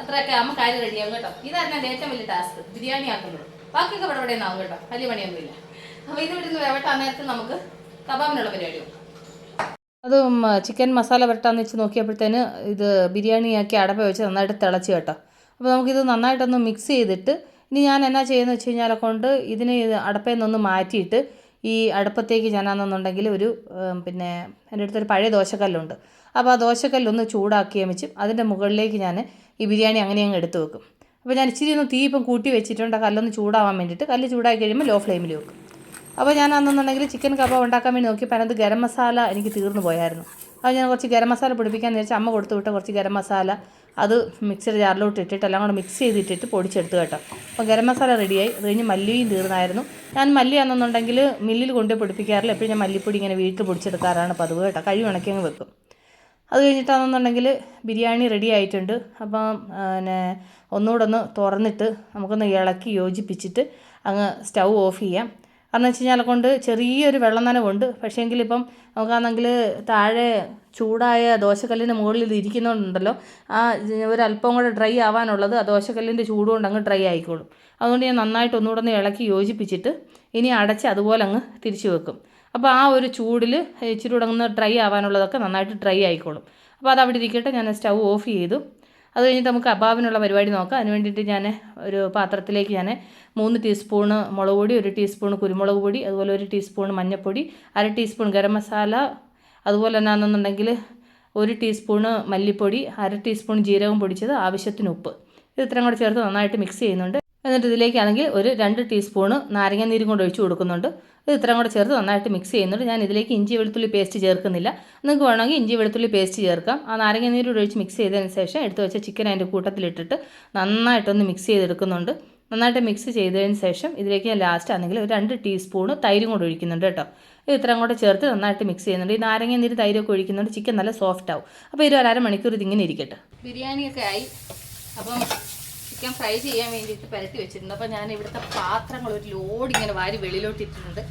അത്രയൊക്കെ ആകുമ്പോൾ കാര്യം റെഡിയാകും കേട്ടോ. ഇതായിരുന്നു എന്റെ ഏറ്റവും വലിയ ടാസ്ക് ബിരിയാണി ആക്കുന്നത്. ബാക്കിയൊക്കെ ഇവിടെ ഇവിടെ ആവും കേട്ടോ. വലിയ പണിയൊന്നുമില്ല. അപ്പോൾ ഇത് ഇവിടുന്ന് വേവട്ടാ. നേരത്തെ നമുക്ക് കബാബിനുള്ള പരിപാടി നോക്കാം. അത് ചിക്കൻ മസാല പുരട്ടാന്ന് വെച്ച് നോക്കിയപ്പോഴത്തേന് ഇത് ബിരിയാണിയാക്കി അടപ്പ വെച്ച് നന്നായിട്ട് തിളച്ച് കേട്ടോ. അപ്പോൾ നമുക്കിത് നന്നായിട്ടൊന്ന് മിക്സ് ചെയ്തിട്ട് ഇനി ഞാൻ എന്നാ ചെയ്യുന്നത് വെച്ച് കഴിഞ്ഞാൽ കൊണ്ട് ഇതിന് ഇത് അടപ്പയിൽ നിന്നൊന്ന് മാറ്റിയിട്ട് ഈ അടുപ്പത്തേക്ക് ഞാനാണെന്നുണ്ടെങ്കിൽ ഒരു പിന്നെ എന്റെ അടുത്തൊരു പഴയ ദോശക്കല്ലുണ്ട്. അപ്പോൾ ആ ദോശക്കല്ലൊന്ന് ചൂടാക്കിയ വെച്ചും അതിന്റെ മുകളിലേക്ക് ഞാൻ ഈ ബിരിയാണി അങ്ങനെ അങ്ങ് എടുത്ത് വെക്കും. അപ്പോൾ ഞാൻ ഇച്ചിരി ഒന്ന് തീ ഇപ്പം കൂട്ടി വെച്ചിട്ടുണ്ട്. ആ കല്ലൊന്ന് ചൂടാവാൻ വേണ്ടിയിട്ട് കല്ല് ചൂടാക്കി കഴിയുമ്പോൾ ലോ ഫ്ലെയിമിൽ വെക്കും. അപ്പോൾ ഞാൻ അന്നെന്നുണ്ടെങ്കിൽ ചിക്കൻ കബാബ് ഉണ്ടാക്കാൻ വേണ്ടി നോക്കി. അതിനകത്ത് ഗരം മസാല എനിക്ക് തീർന്നു പോയായിരുന്നു. അപ്പോൾ ഞാൻ കുറച്ച് ഗരം മസാല പൊടിപ്പിക്കാൻ വെച്ചാൽ അമ്മ കൊടുത്തു വിട്ട കുറച്ച് ഗരം മസാല അത് മിക്സർ ജാറിലോട്ട് ഇട്ടിട്ട് എല്ലാം കൂടെ മിക്സ് ചെയ്തിട്ടിട്ട് പൊടിച്ചെടുത്ത് കേട്ടോ. അപ്പോൾ ഗരം മസാല റെഡിയായി അത് കഴിഞ്ഞ് മല്ലിയും തീർന്നായിരുന്നു. ഞാൻ മല്ലി ആണെന്നുണ്ടെങ്കിൽ മില്ലിൽ കൊണ്ടുപോയി പൊടിപ്പിക്കാറില്ല. എപ്പോഴും ഞാൻ മല്ലിപ്പൊടി ഇങ്ങനെ വീട്ടിൽ പൊടിച്ചെടുക്കാറാണ് പതിവ് കേട്ടോ. കഴിവ് ഉണക്കി അങ്ങ് വെക്കും. അത് കഴിഞ്ഞിട്ടാണെന്നുണ്ടെങ്കിൽ ബിരിയാണി റെഡി ആയിട്ടുണ്ട്. അപ്പം പിന്നെ ഒന്നുകൂടെ ഒന്ന് തുറന്നിട്ട് നമുക്കൊന്ന് ഇളക്കി യോജിപ്പിച്ചിട്ട് അങ്ങ് സ്റ്റൗ ഓഫ് ചെയ്യാം. കാരണം വെച്ച് കഴിഞ്ഞാൽ കൊണ്ട് ചെറിയൊരു വെള്ളം നനവുണ്ട് പക്ഷേങ്കിൽ ഇപ്പം നമുക്കാണെങ്കിൽ താഴെ ചൂടായ ദോശക്കല്ലിന് മുകളിൽ ഇരിക്കുന്നുണ്ടല്ലോ ആ ഒരല്പം കൂടെ ഡ്രൈ ആവാനുള്ളത് ആ ദോശക്കല്ലിന്റെ ചൂട് കൊണ്ട് അങ്ങ് ഡ്രൈ ആയിക്കോളും. അതുകൊണ്ട് ഞാൻ നന്നായിട്ട് ഒന്നുകൂടെ ഒന്ന് ഇളക്കി യോജിപ്പിച്ചിട്ട് ഇനി അടച്ച് അതുപോലെ അങ്ങ് തിരിച്ചു വെക്കും. അപ്പോൾ ആ ഒരു ചൂടിൽ ഇച്ചിരി കൂടെ ഒന്ന് ഡ്രൈ ആവാനുള്ളതൊക്കെ നന്നായിട്ട് ഡ്രൈ ആയിക്കോളും. അപ്പോൾ അത് അവിടെ ഇരിക്കട്ടെ. ഞാൻ സ്റ്റൗ ഓഫ് ചെയ്തു. അത് കഴിഞ്ഞിട്ട് നമുക്ക് അബാബിനുള്ള പരിപാടി നോക്കാം. അതിന് വേണ്ടിയിട്ട് ഞാൻ ഒരു പാത്രത്തിലേക്ക് ഞാൻ മൂന്ന് ടീസ്പൂണ് മുളക് പൊടി ഒരു ടീസ്പൂൺ കുരുമുളക് പൊടി അതുപോലെ ഒരു ടീസ്പൂൺ മഞ്ഞൾപ്പൊടി അര ടീസ്പൂൺ ഗരം മസാല അതുപോലെ തന്നെ ആണെന്നുണ്ടെങ്കിൽ ഒരു ടീസ്പൂണ് മല്ലിപ്പൊടി അര ടീസ്പൂൺ ജീരകം പൊടിച്ചത് ആവശ്യത്തിന് ഉപ്പ്. ഇത് ഇത്രയും കൂടെ ചേർത്ത് നന്നായിട്ട് മിക്സ് ചെയ്യുന്നുണ്ട്. എന്നിട്ട് ഇതിലേക്കാണെങ്കിൽ ഒരു രണ്ട് ടീസ്പൂണ് നാരങ്ങ നീരും കൊണ്ട് ഒഴിച്ച് കൊടുക്കുന്നുണ്ട്. ഇത് ഇത്രയും കൂടെ ചേർത്ത് നന്നായിട്ട് മിക്സ് ചെയ്യുന്നുണ്ട്. ഞാൻ ഇതിലേക്ക് ഇഞ്ചി വെളുത്തുള്ളി പേസ്റ്റ് ചേർക്കുന്നില്ല. നിങ്ങൾക്ക് വേണമെങ്കിൽ ഇഞ്ചി വെളുത്തുള്ളി പേസ്റ്റ് ചേർക്കാം. ആ നാരങ്ങ നീര് ഒഴിച്ച് മിക്സ് ചെയ്തതിന് ശേഷം എടുത്തു വെച്ച ചിക്കൻ അതിന്റെ കൂട്ടത്തിലിട്ടിട്ട് നന്നായിട്ടൊന്ന് മിക്സ് ചെയ്തെടുക്കുന്നുണ്ട്. നന്നായിട്ട് മിക്സ് ചെയ്തതിന് ശേഷം ഇതിലേക്ക് ഞാൻ ലാസ്റ്റ് ആണെങ്കിൽ ഒരു രണ്ട് ടീസ്പൂണ് തൈരും കൂടെ ഒഴിക്കുന്നുണ്ട് കേട്ടോ. ഇത് ഇത്രയും കൂടെ ചേർത്ത് നന്നായിട്ട് മിക്സ് ചെയ്യുന്നുണ്ട്. ഈ നാരങ്ങ നീര് തൈരൊക്കെ ഒഴിക്കുന്നുണ്ട്. ചിക്കൻ നല്ല സോഫ്റ്റ് ആവും. അപ്പോൾ ഒരു അര മണിക്കൂർ ഇതിങ്ങനെ ഇരിക്കട്ടെ. ബിരിയാണിയൊക്കെ ആയി. അപ്പം ചിക്കൻ ഫ്രൈ ചെയ്യാൻ വേണ്ടിയിട്ട് പരത്തി വെച്ചിട്ടുണ്ട്. അപ്പം ഞാൻ ഇവിടുത്തെ പാത്രങ്ങൾ ഒരു ലോഡ് ഇങ്ങനെ വാരി വെളിയിലോട്ട് ഇട്ടിട്ടുണ്ട്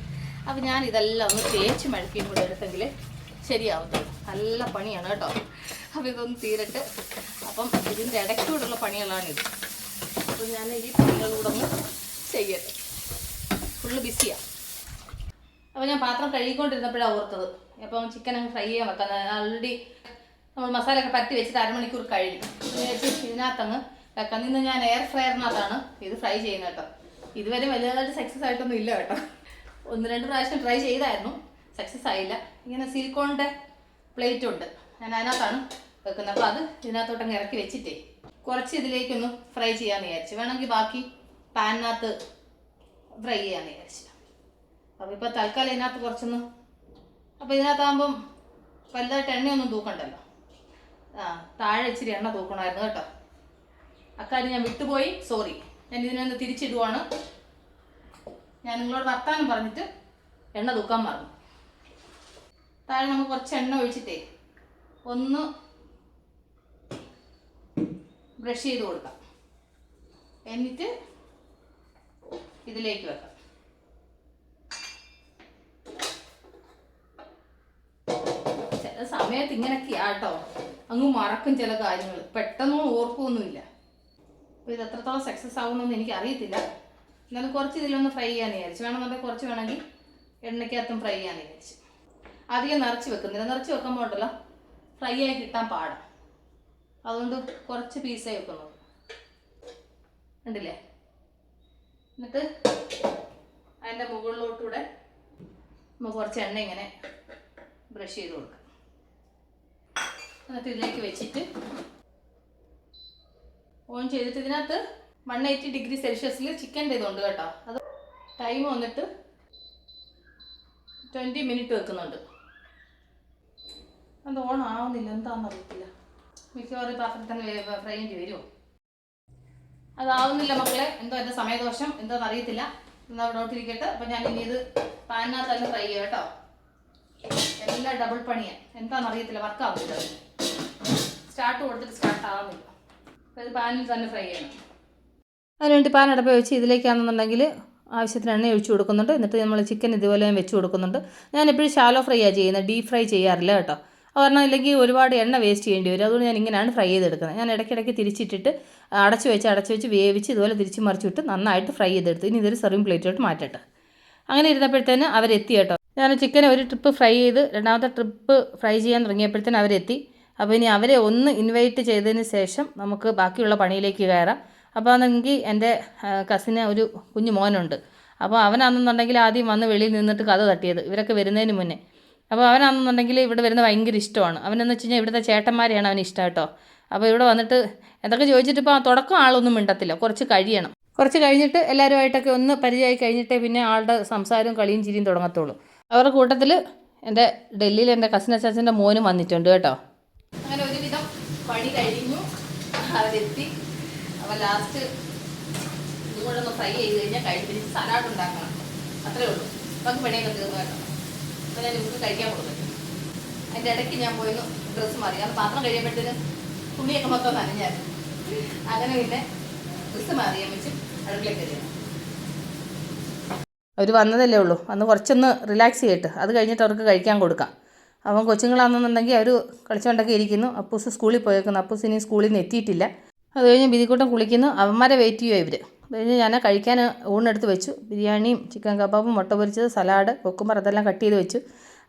അപ്പം ഞാൻ ഇതെല്ലാം ഒന്ന് തേച്ച് മഴക്കിയും കൂടെ എടുത്തെങ്കിൽ ശരിയാവത്തുള്ളൂ. നല്ല പണിയാണ് കേട്ടോ. അപ്പം ഇതൊന്ന് തീരട്ട്. അപ്പം ഇതിന്റെ ഇടയ്ക്കൂടുള്ള പണികളാണിത് അപ്പം ഞാൻ ഈ പണികളൂടെ ഒന്ന് ചെയ്യട്ടെ. ഫുള്ള് ബിസിയാണ് അപ്പോൾ ഞാൻ പാത്രം കഴുകിക്കൊണ്ടിരുന്നപ്പോഴാണ് ഓർത്തത്. അപ്പം ചിക്കൻ അങ്ങ് ഫ്രൈ ചെയ്യാൻ വെക്കാൻ. ഓൾറെഡി നമ്മൾ മസാലയൊക്കെ പരത്തി വെച്ചിട്ട് അരമണിക്കൂർ കഴിഞ്ഞു. ഇതിനകത്തങ്ങ് വെക്കാം ഇന്ന് ഞാൻ എയർ ഫ്രയറിനകത്താണ് ഇത് ഫ്രൈ ചെയ്യുന്നത് കേട്ടോ. ഇതുവരെ വലുതായിട്ട് സക്സസ് ആയിട്ടൊന്നും ഇല്ല കേട്ടോ. ഒന്ന് രണ്ട് പ്രാവശ്യം ട്രൈ ചെയ്തായിരുന്നു. സക്സസ് ആയില്ല. ഇങ്ങനെ സിലിക്കോണിന്റെ പ്ലേറ്റ് ഉണ്ട്. ഞാൻ അതിനകത്താണ് വെക്കുന്നത്. അപ്പോൾ അത് ഇതിനകത്തോട്ടങ്ങ് ഇറക്കി വെച്ചിട്ടേ കുറച്ച് ഇതിലേക്കൊന്ന് ഫ്രൈ ചെയ്യാമെന്ന് വിചാരിച്ചു. വേണമെങ്കിൽ ബാക്കി പാനിനകത്ത് ഫ്രൈ ചെയ്യാമെന്ന് വിചാരിച്ചു. അപ്പോൾ ഇപ്പോൾ തൽക്കാലം ഇതിനകത്ത് കുറച്ചൊന്ന് അപ്പോൾ ഇതിനകത്താകുമ്പം വലുതായിട്ട് എണ്ണയൊന്നും തൂക്കണ്ടല്ലോ. ആ താഴെ ഇച്ചിരി എണ്ണ തൂക്കണമായിരുന്നു കേട്ടോ. അക്കാര്യം ഞാൻ വിട്ടുപോയി. സോറി ഞാൻ ഇതിനൊന്ന് തിരിച്ചിടുവാണ്. ഞാൻ നിങ്ങളോട് വർത്താനം പറഞ്ഞിട്ട് എണ്ണ തൂക്കാൻ മറന്നു. താഴെ നമുക്ക് കുറച്ച് എണ്ണ ഒഴിച്ചിട്ടേ. ഒന്ന് ബ്രഷ് ചെയ്ത് കൊടുക്കാം. എന്നിട്ട് ഇതിലേക്ക് വെക്കാം. സമയത്ത് ഇങ്ങനെയൊക്കെയാട്ടോ അങ്ങ് മറക്കും ചില കാര്യങ്ങൾ പെട്ടെന്നൊന്നും ഓർക്കൊന്നുമില്ല. അപ്പോൾ ഇത് എത്രത്തോളം സക്സസ് ആവുമെന്നൊന്നും എനിക്ക് അറിയത്തില്ല എന്നാലും കുറച്ച് ഇതിലൊന്ന് ഫ്രൈ ചെയ്യാന്ന് വിചാരിച്ചു. വേണമെന്നുണ്ടെങ്കിൽ കുറച്ച് വേണമെങ്കിൽ എണ്ണയ്ക്കകത്തും ഫ്രൈ ചെയ്യാന്ന് വിചാരിച്ചു. അധികം നിറച്ച് വെക്കുന്നില്ല. നിറച്ച് വെക്കുമ്പോൾ ഉണ്ടല്ലോ ഫ്രൈ ആയി കിട്ടാൻ പാടാം. അതുകൊണ്ട് കുറച്ച് പീസേ വെക്കുന്നുള്ളൂ ഉണ്ടല്ലേ എന്നിട്ട് അതിന്റെ മുകളിലോട്ടൂടെ നമുക്ക് കുറച്ച് എണ്ണ ഇങ്ങനെ ബ്രഷ് ചെയ്ത് കൊടുക്കാം. എന്നിട്ട് ഇതിലേക്ക് വെച്ചിട്ട് ഓൺ ചെയ്തിട്ട് ഇതിനകത്ത് വൺ എയ്റ്റി ഡിഗ്രി സെൽഷ്യസിൽ ചിക്കന്റെ ഇതുണ്ട് കേട്ടോ. അത് ടൈം വന്നിട്ട് ട്വന്റി മിനിറ്റ് വെക്കുന്നുണ്ട്. അത് ഓൺ ആവുന്നില്ല. എന്താണെന്ന് അറിയത്തില്ല. മിക്കവാറും പാത്രത്തിൽ തന്നെ ഫ്രൈ ചെയ്യേണ്ടി വരുമോ അതാവുന്നില്ല മക്കളെ. എന്തോ എന്റെ സമയദോഷം. എന്താണെന്ന് അറിയത്തില്ല. എന്നാൽ അവിടെ ഇരിക്കട്ടെ അപ്പം ഞാൻ ഇനി ഇത് പാനിനകത്ത് തന്നെ ഫ്രൈ ചെയ്യാം കേട്ടോ. എല്ലാം ഡബിൾ പണിയാണ് എന്താണെന്ന് അറിയത്തില്ല. വർക്ക് ആവുന്നില്ല സ്റ്റാർട്ട് കൊടുത്തിട്ട് അപ്പോൾ ഇത് പാനിൽ പാൻ അടപ്പ് വെച്ച് ഇതിലേക്കാണെന്നുണ്ടെങ്കിൽ ആവശ്യത്തിന് എണ്ണ ഒഴിച്ചു കൊടുക്കുന്നുണ്ട്. എന്നിട്ട് നമ്മൾ ചിക്കൻ ഇതുപോലെ വെച്ച് കൊടുക്കുന്നുണ്ട്. ഞാൻ എപ്പോഴും ഷാലോ ഫ്രൈ ആണ് ചെയ്യുന്നത് ഡീപ് ഫ്രൈ ചെയ്യാറില്ല കേട്ടോ. കാരണം ഇല്ലെങ്കിൽ ഒരുപാട് എണ്ണ വേസ്റ്റ് ചെയ്യേണ്ടി വരും. അതുകൊണ്ട് ഞാൻ ഇങ്ങനെയാണ് ഫ്രൈ ചെയ്തെടുക്കുന്നത്. ഞാൻ ഇടയ്ക്കിടയ്ക്ക് തിരിച്ചിട്ടിട്ട് അടച്ചു വെച്ച് അടച്ചു വെച്ച് വേവിച്ച് ഇതുപോലെ തിരിച്ച് മറിച്ചിട്ട് നന്നായിട്ട് ഫ്രൈ ചെയ്തെടുത്ത്. ഇനി ഇതൊരു സെർവിങ് പ്ലേറ്റിലോട്ട് മാറ്റട്ടെ. അങ്ങനെ ഇരുന്നപ്പോഴത്തേന് അവരെത്തി കേട്ടോ. ഞാൻ ചിക്കൻ ഒരു ട്രിപ്പ് ഫ്രൈ ചെയ്ത് രണ്ടാമത്തെ ട്രിപ്പ് ഫ്രൈ ചെയ്യാൻ തുടങ്ങിയപ്പോഴത്തേന് അവരെത്തി. അപ്പോൾ ഇനി അവരെ ഒന്ന് ഇൻവൈറ്റ് ചെയ്തതിന് ശേഷം നമുക്ക് ബാക്കിയുള്ള പണിയിലേക്ക് കയറാം. അപ്പോൾ അതെങ്കിൽ എന്റെ കസിന് ഒരു കുഞ്ഞു മോനുണ്ട്. അപ്പോൾ അവനാണെന്നുണ്ടെങ്കിൽ ആദ്യം വന്ന് വെളിയിൽ നിന്നിട്ട് കഥ തട്ടിയത്. ഇവരൊക്കെ വരുന്നതിന് മുന്നേ. അപ്പോൾ അവനാണെന്നുണ്ടെങ്കിൽ ഇവിടെ വരുന്നത് ഭയങ്കര ഇഷ്ടമാണ്. അവനെന്ന് വെച്ച് കഴിഞ്ഞാൽ ഇവിടുത്തെ ചേട്ടന്മാരെയാണ് അവന് ഇഷ്ടം കേട്ടോ. അപ്പോൾ ഇവിടെ വന്നിട്ട് എന്തൊക്കെ ചോദിച്ചിട്ട് ഇപ്പോൾ തുടക്കം ആളൊന്നും മിണ്ടത്തില്ല. കുറച്ച് കഴിയണം. കുറച്ച് കഴിഞ്ഞിട്ട് എല്ലാവരുമായിട്ടൊക്കെ ഒന്ന് പരിചയമായി കഴിഞ്ഞിട്ടേ പിന്നെ ആളുടെ സംസാരവും കളിയും ചിരിയും തുടങ്ങത്തുള്ളൂ. അവരുടെ കൂട്ടത്തിൽ എന്റെ ഡൽഹിയിൽ എന്റെ കസിൻ അച്ചാച്ചന്റെ മോനും വന്നിട്ടുണ്ട് കേട്ടോ അങ്ങനെ ഒരുവിധം പണി കഴിഞ്ഞു അവരെത്തി അപ്പോൾ ലാസ്റ്റ് ഇതും കൂടെ ഒന്ന് ഫ്രൈ ചെയ്ത് കഴിഞ്ഞാൽ കഴിഞ്ഞ് സലാഡ് ഉണ്ടാക്കണം. അത്രേ ഉള്ളൂ. നമുക്ക് പണിയൊക്കെ തീർന്നു അപ്പോൾ ഞാൻ ഇവർക്ക് കഴിക്കാൻ കൊടുക്കും. അതിന്റെ ഇടയ്ക്ക് ഞാൻ പോയി ഡ്രസ്സ് മാറി. കാരണം പാത്രം കഴിയുമ്പോഴത്തേന് തുണിയൊക്കെ മൊത്തം നനഞ്ഞായിരുന്നു. അങ്ങനെ പിന്നെ ഡ്രസ്സ് മാറിയാൻ വെച്ച് അടുക്കളയിൽ കയറിയാണ് അവർ വന്നതല്ലേ ഉള്ളൂ. അന്ന് കുറച്ചൊന്ന് റിലാക്സ് ചെയ്തിട്ട് അത് കഴിഞ്ഞിട്ട് അവർക്ക് കഴിക്കാൻ കൊടുക്കാം. അപ്പം കൊച്ചുങ്ങളാണെന്നുണ്ടെങ്കിൽ അവർ കളിച്ചുകൊണ്ടൊക്കെ ഇരിക്കുന്നു. അപ്പൂസ് സ്കൂളിൽ പോയേക്കുന്നു. അപ്പൂസ് ഇനി സ്കൂളിൽ നിന്ന് എത്തിയിട്ടില്ല. അത് കഴിഞ്ഞ് ബിരിക്കൂട്ടം കുളിക്കുന്നു. അവന്മാരെ വെയിറ്റ് ചെയ്യുമോ ഇവർ കഴിഞ്ഞ് ഞാൻ കഴിക്കാൻ ഊണെടുത്ത് വെച്ചു. ബിരിയാണിയും ചിക്കൻ കബാബും മുട്ട പൊരിച്ചത് സലാഡ് കൊക്കുമ്പർ അതെല്ലാം കട്ട് ചെയ്ത് വെച്ചു.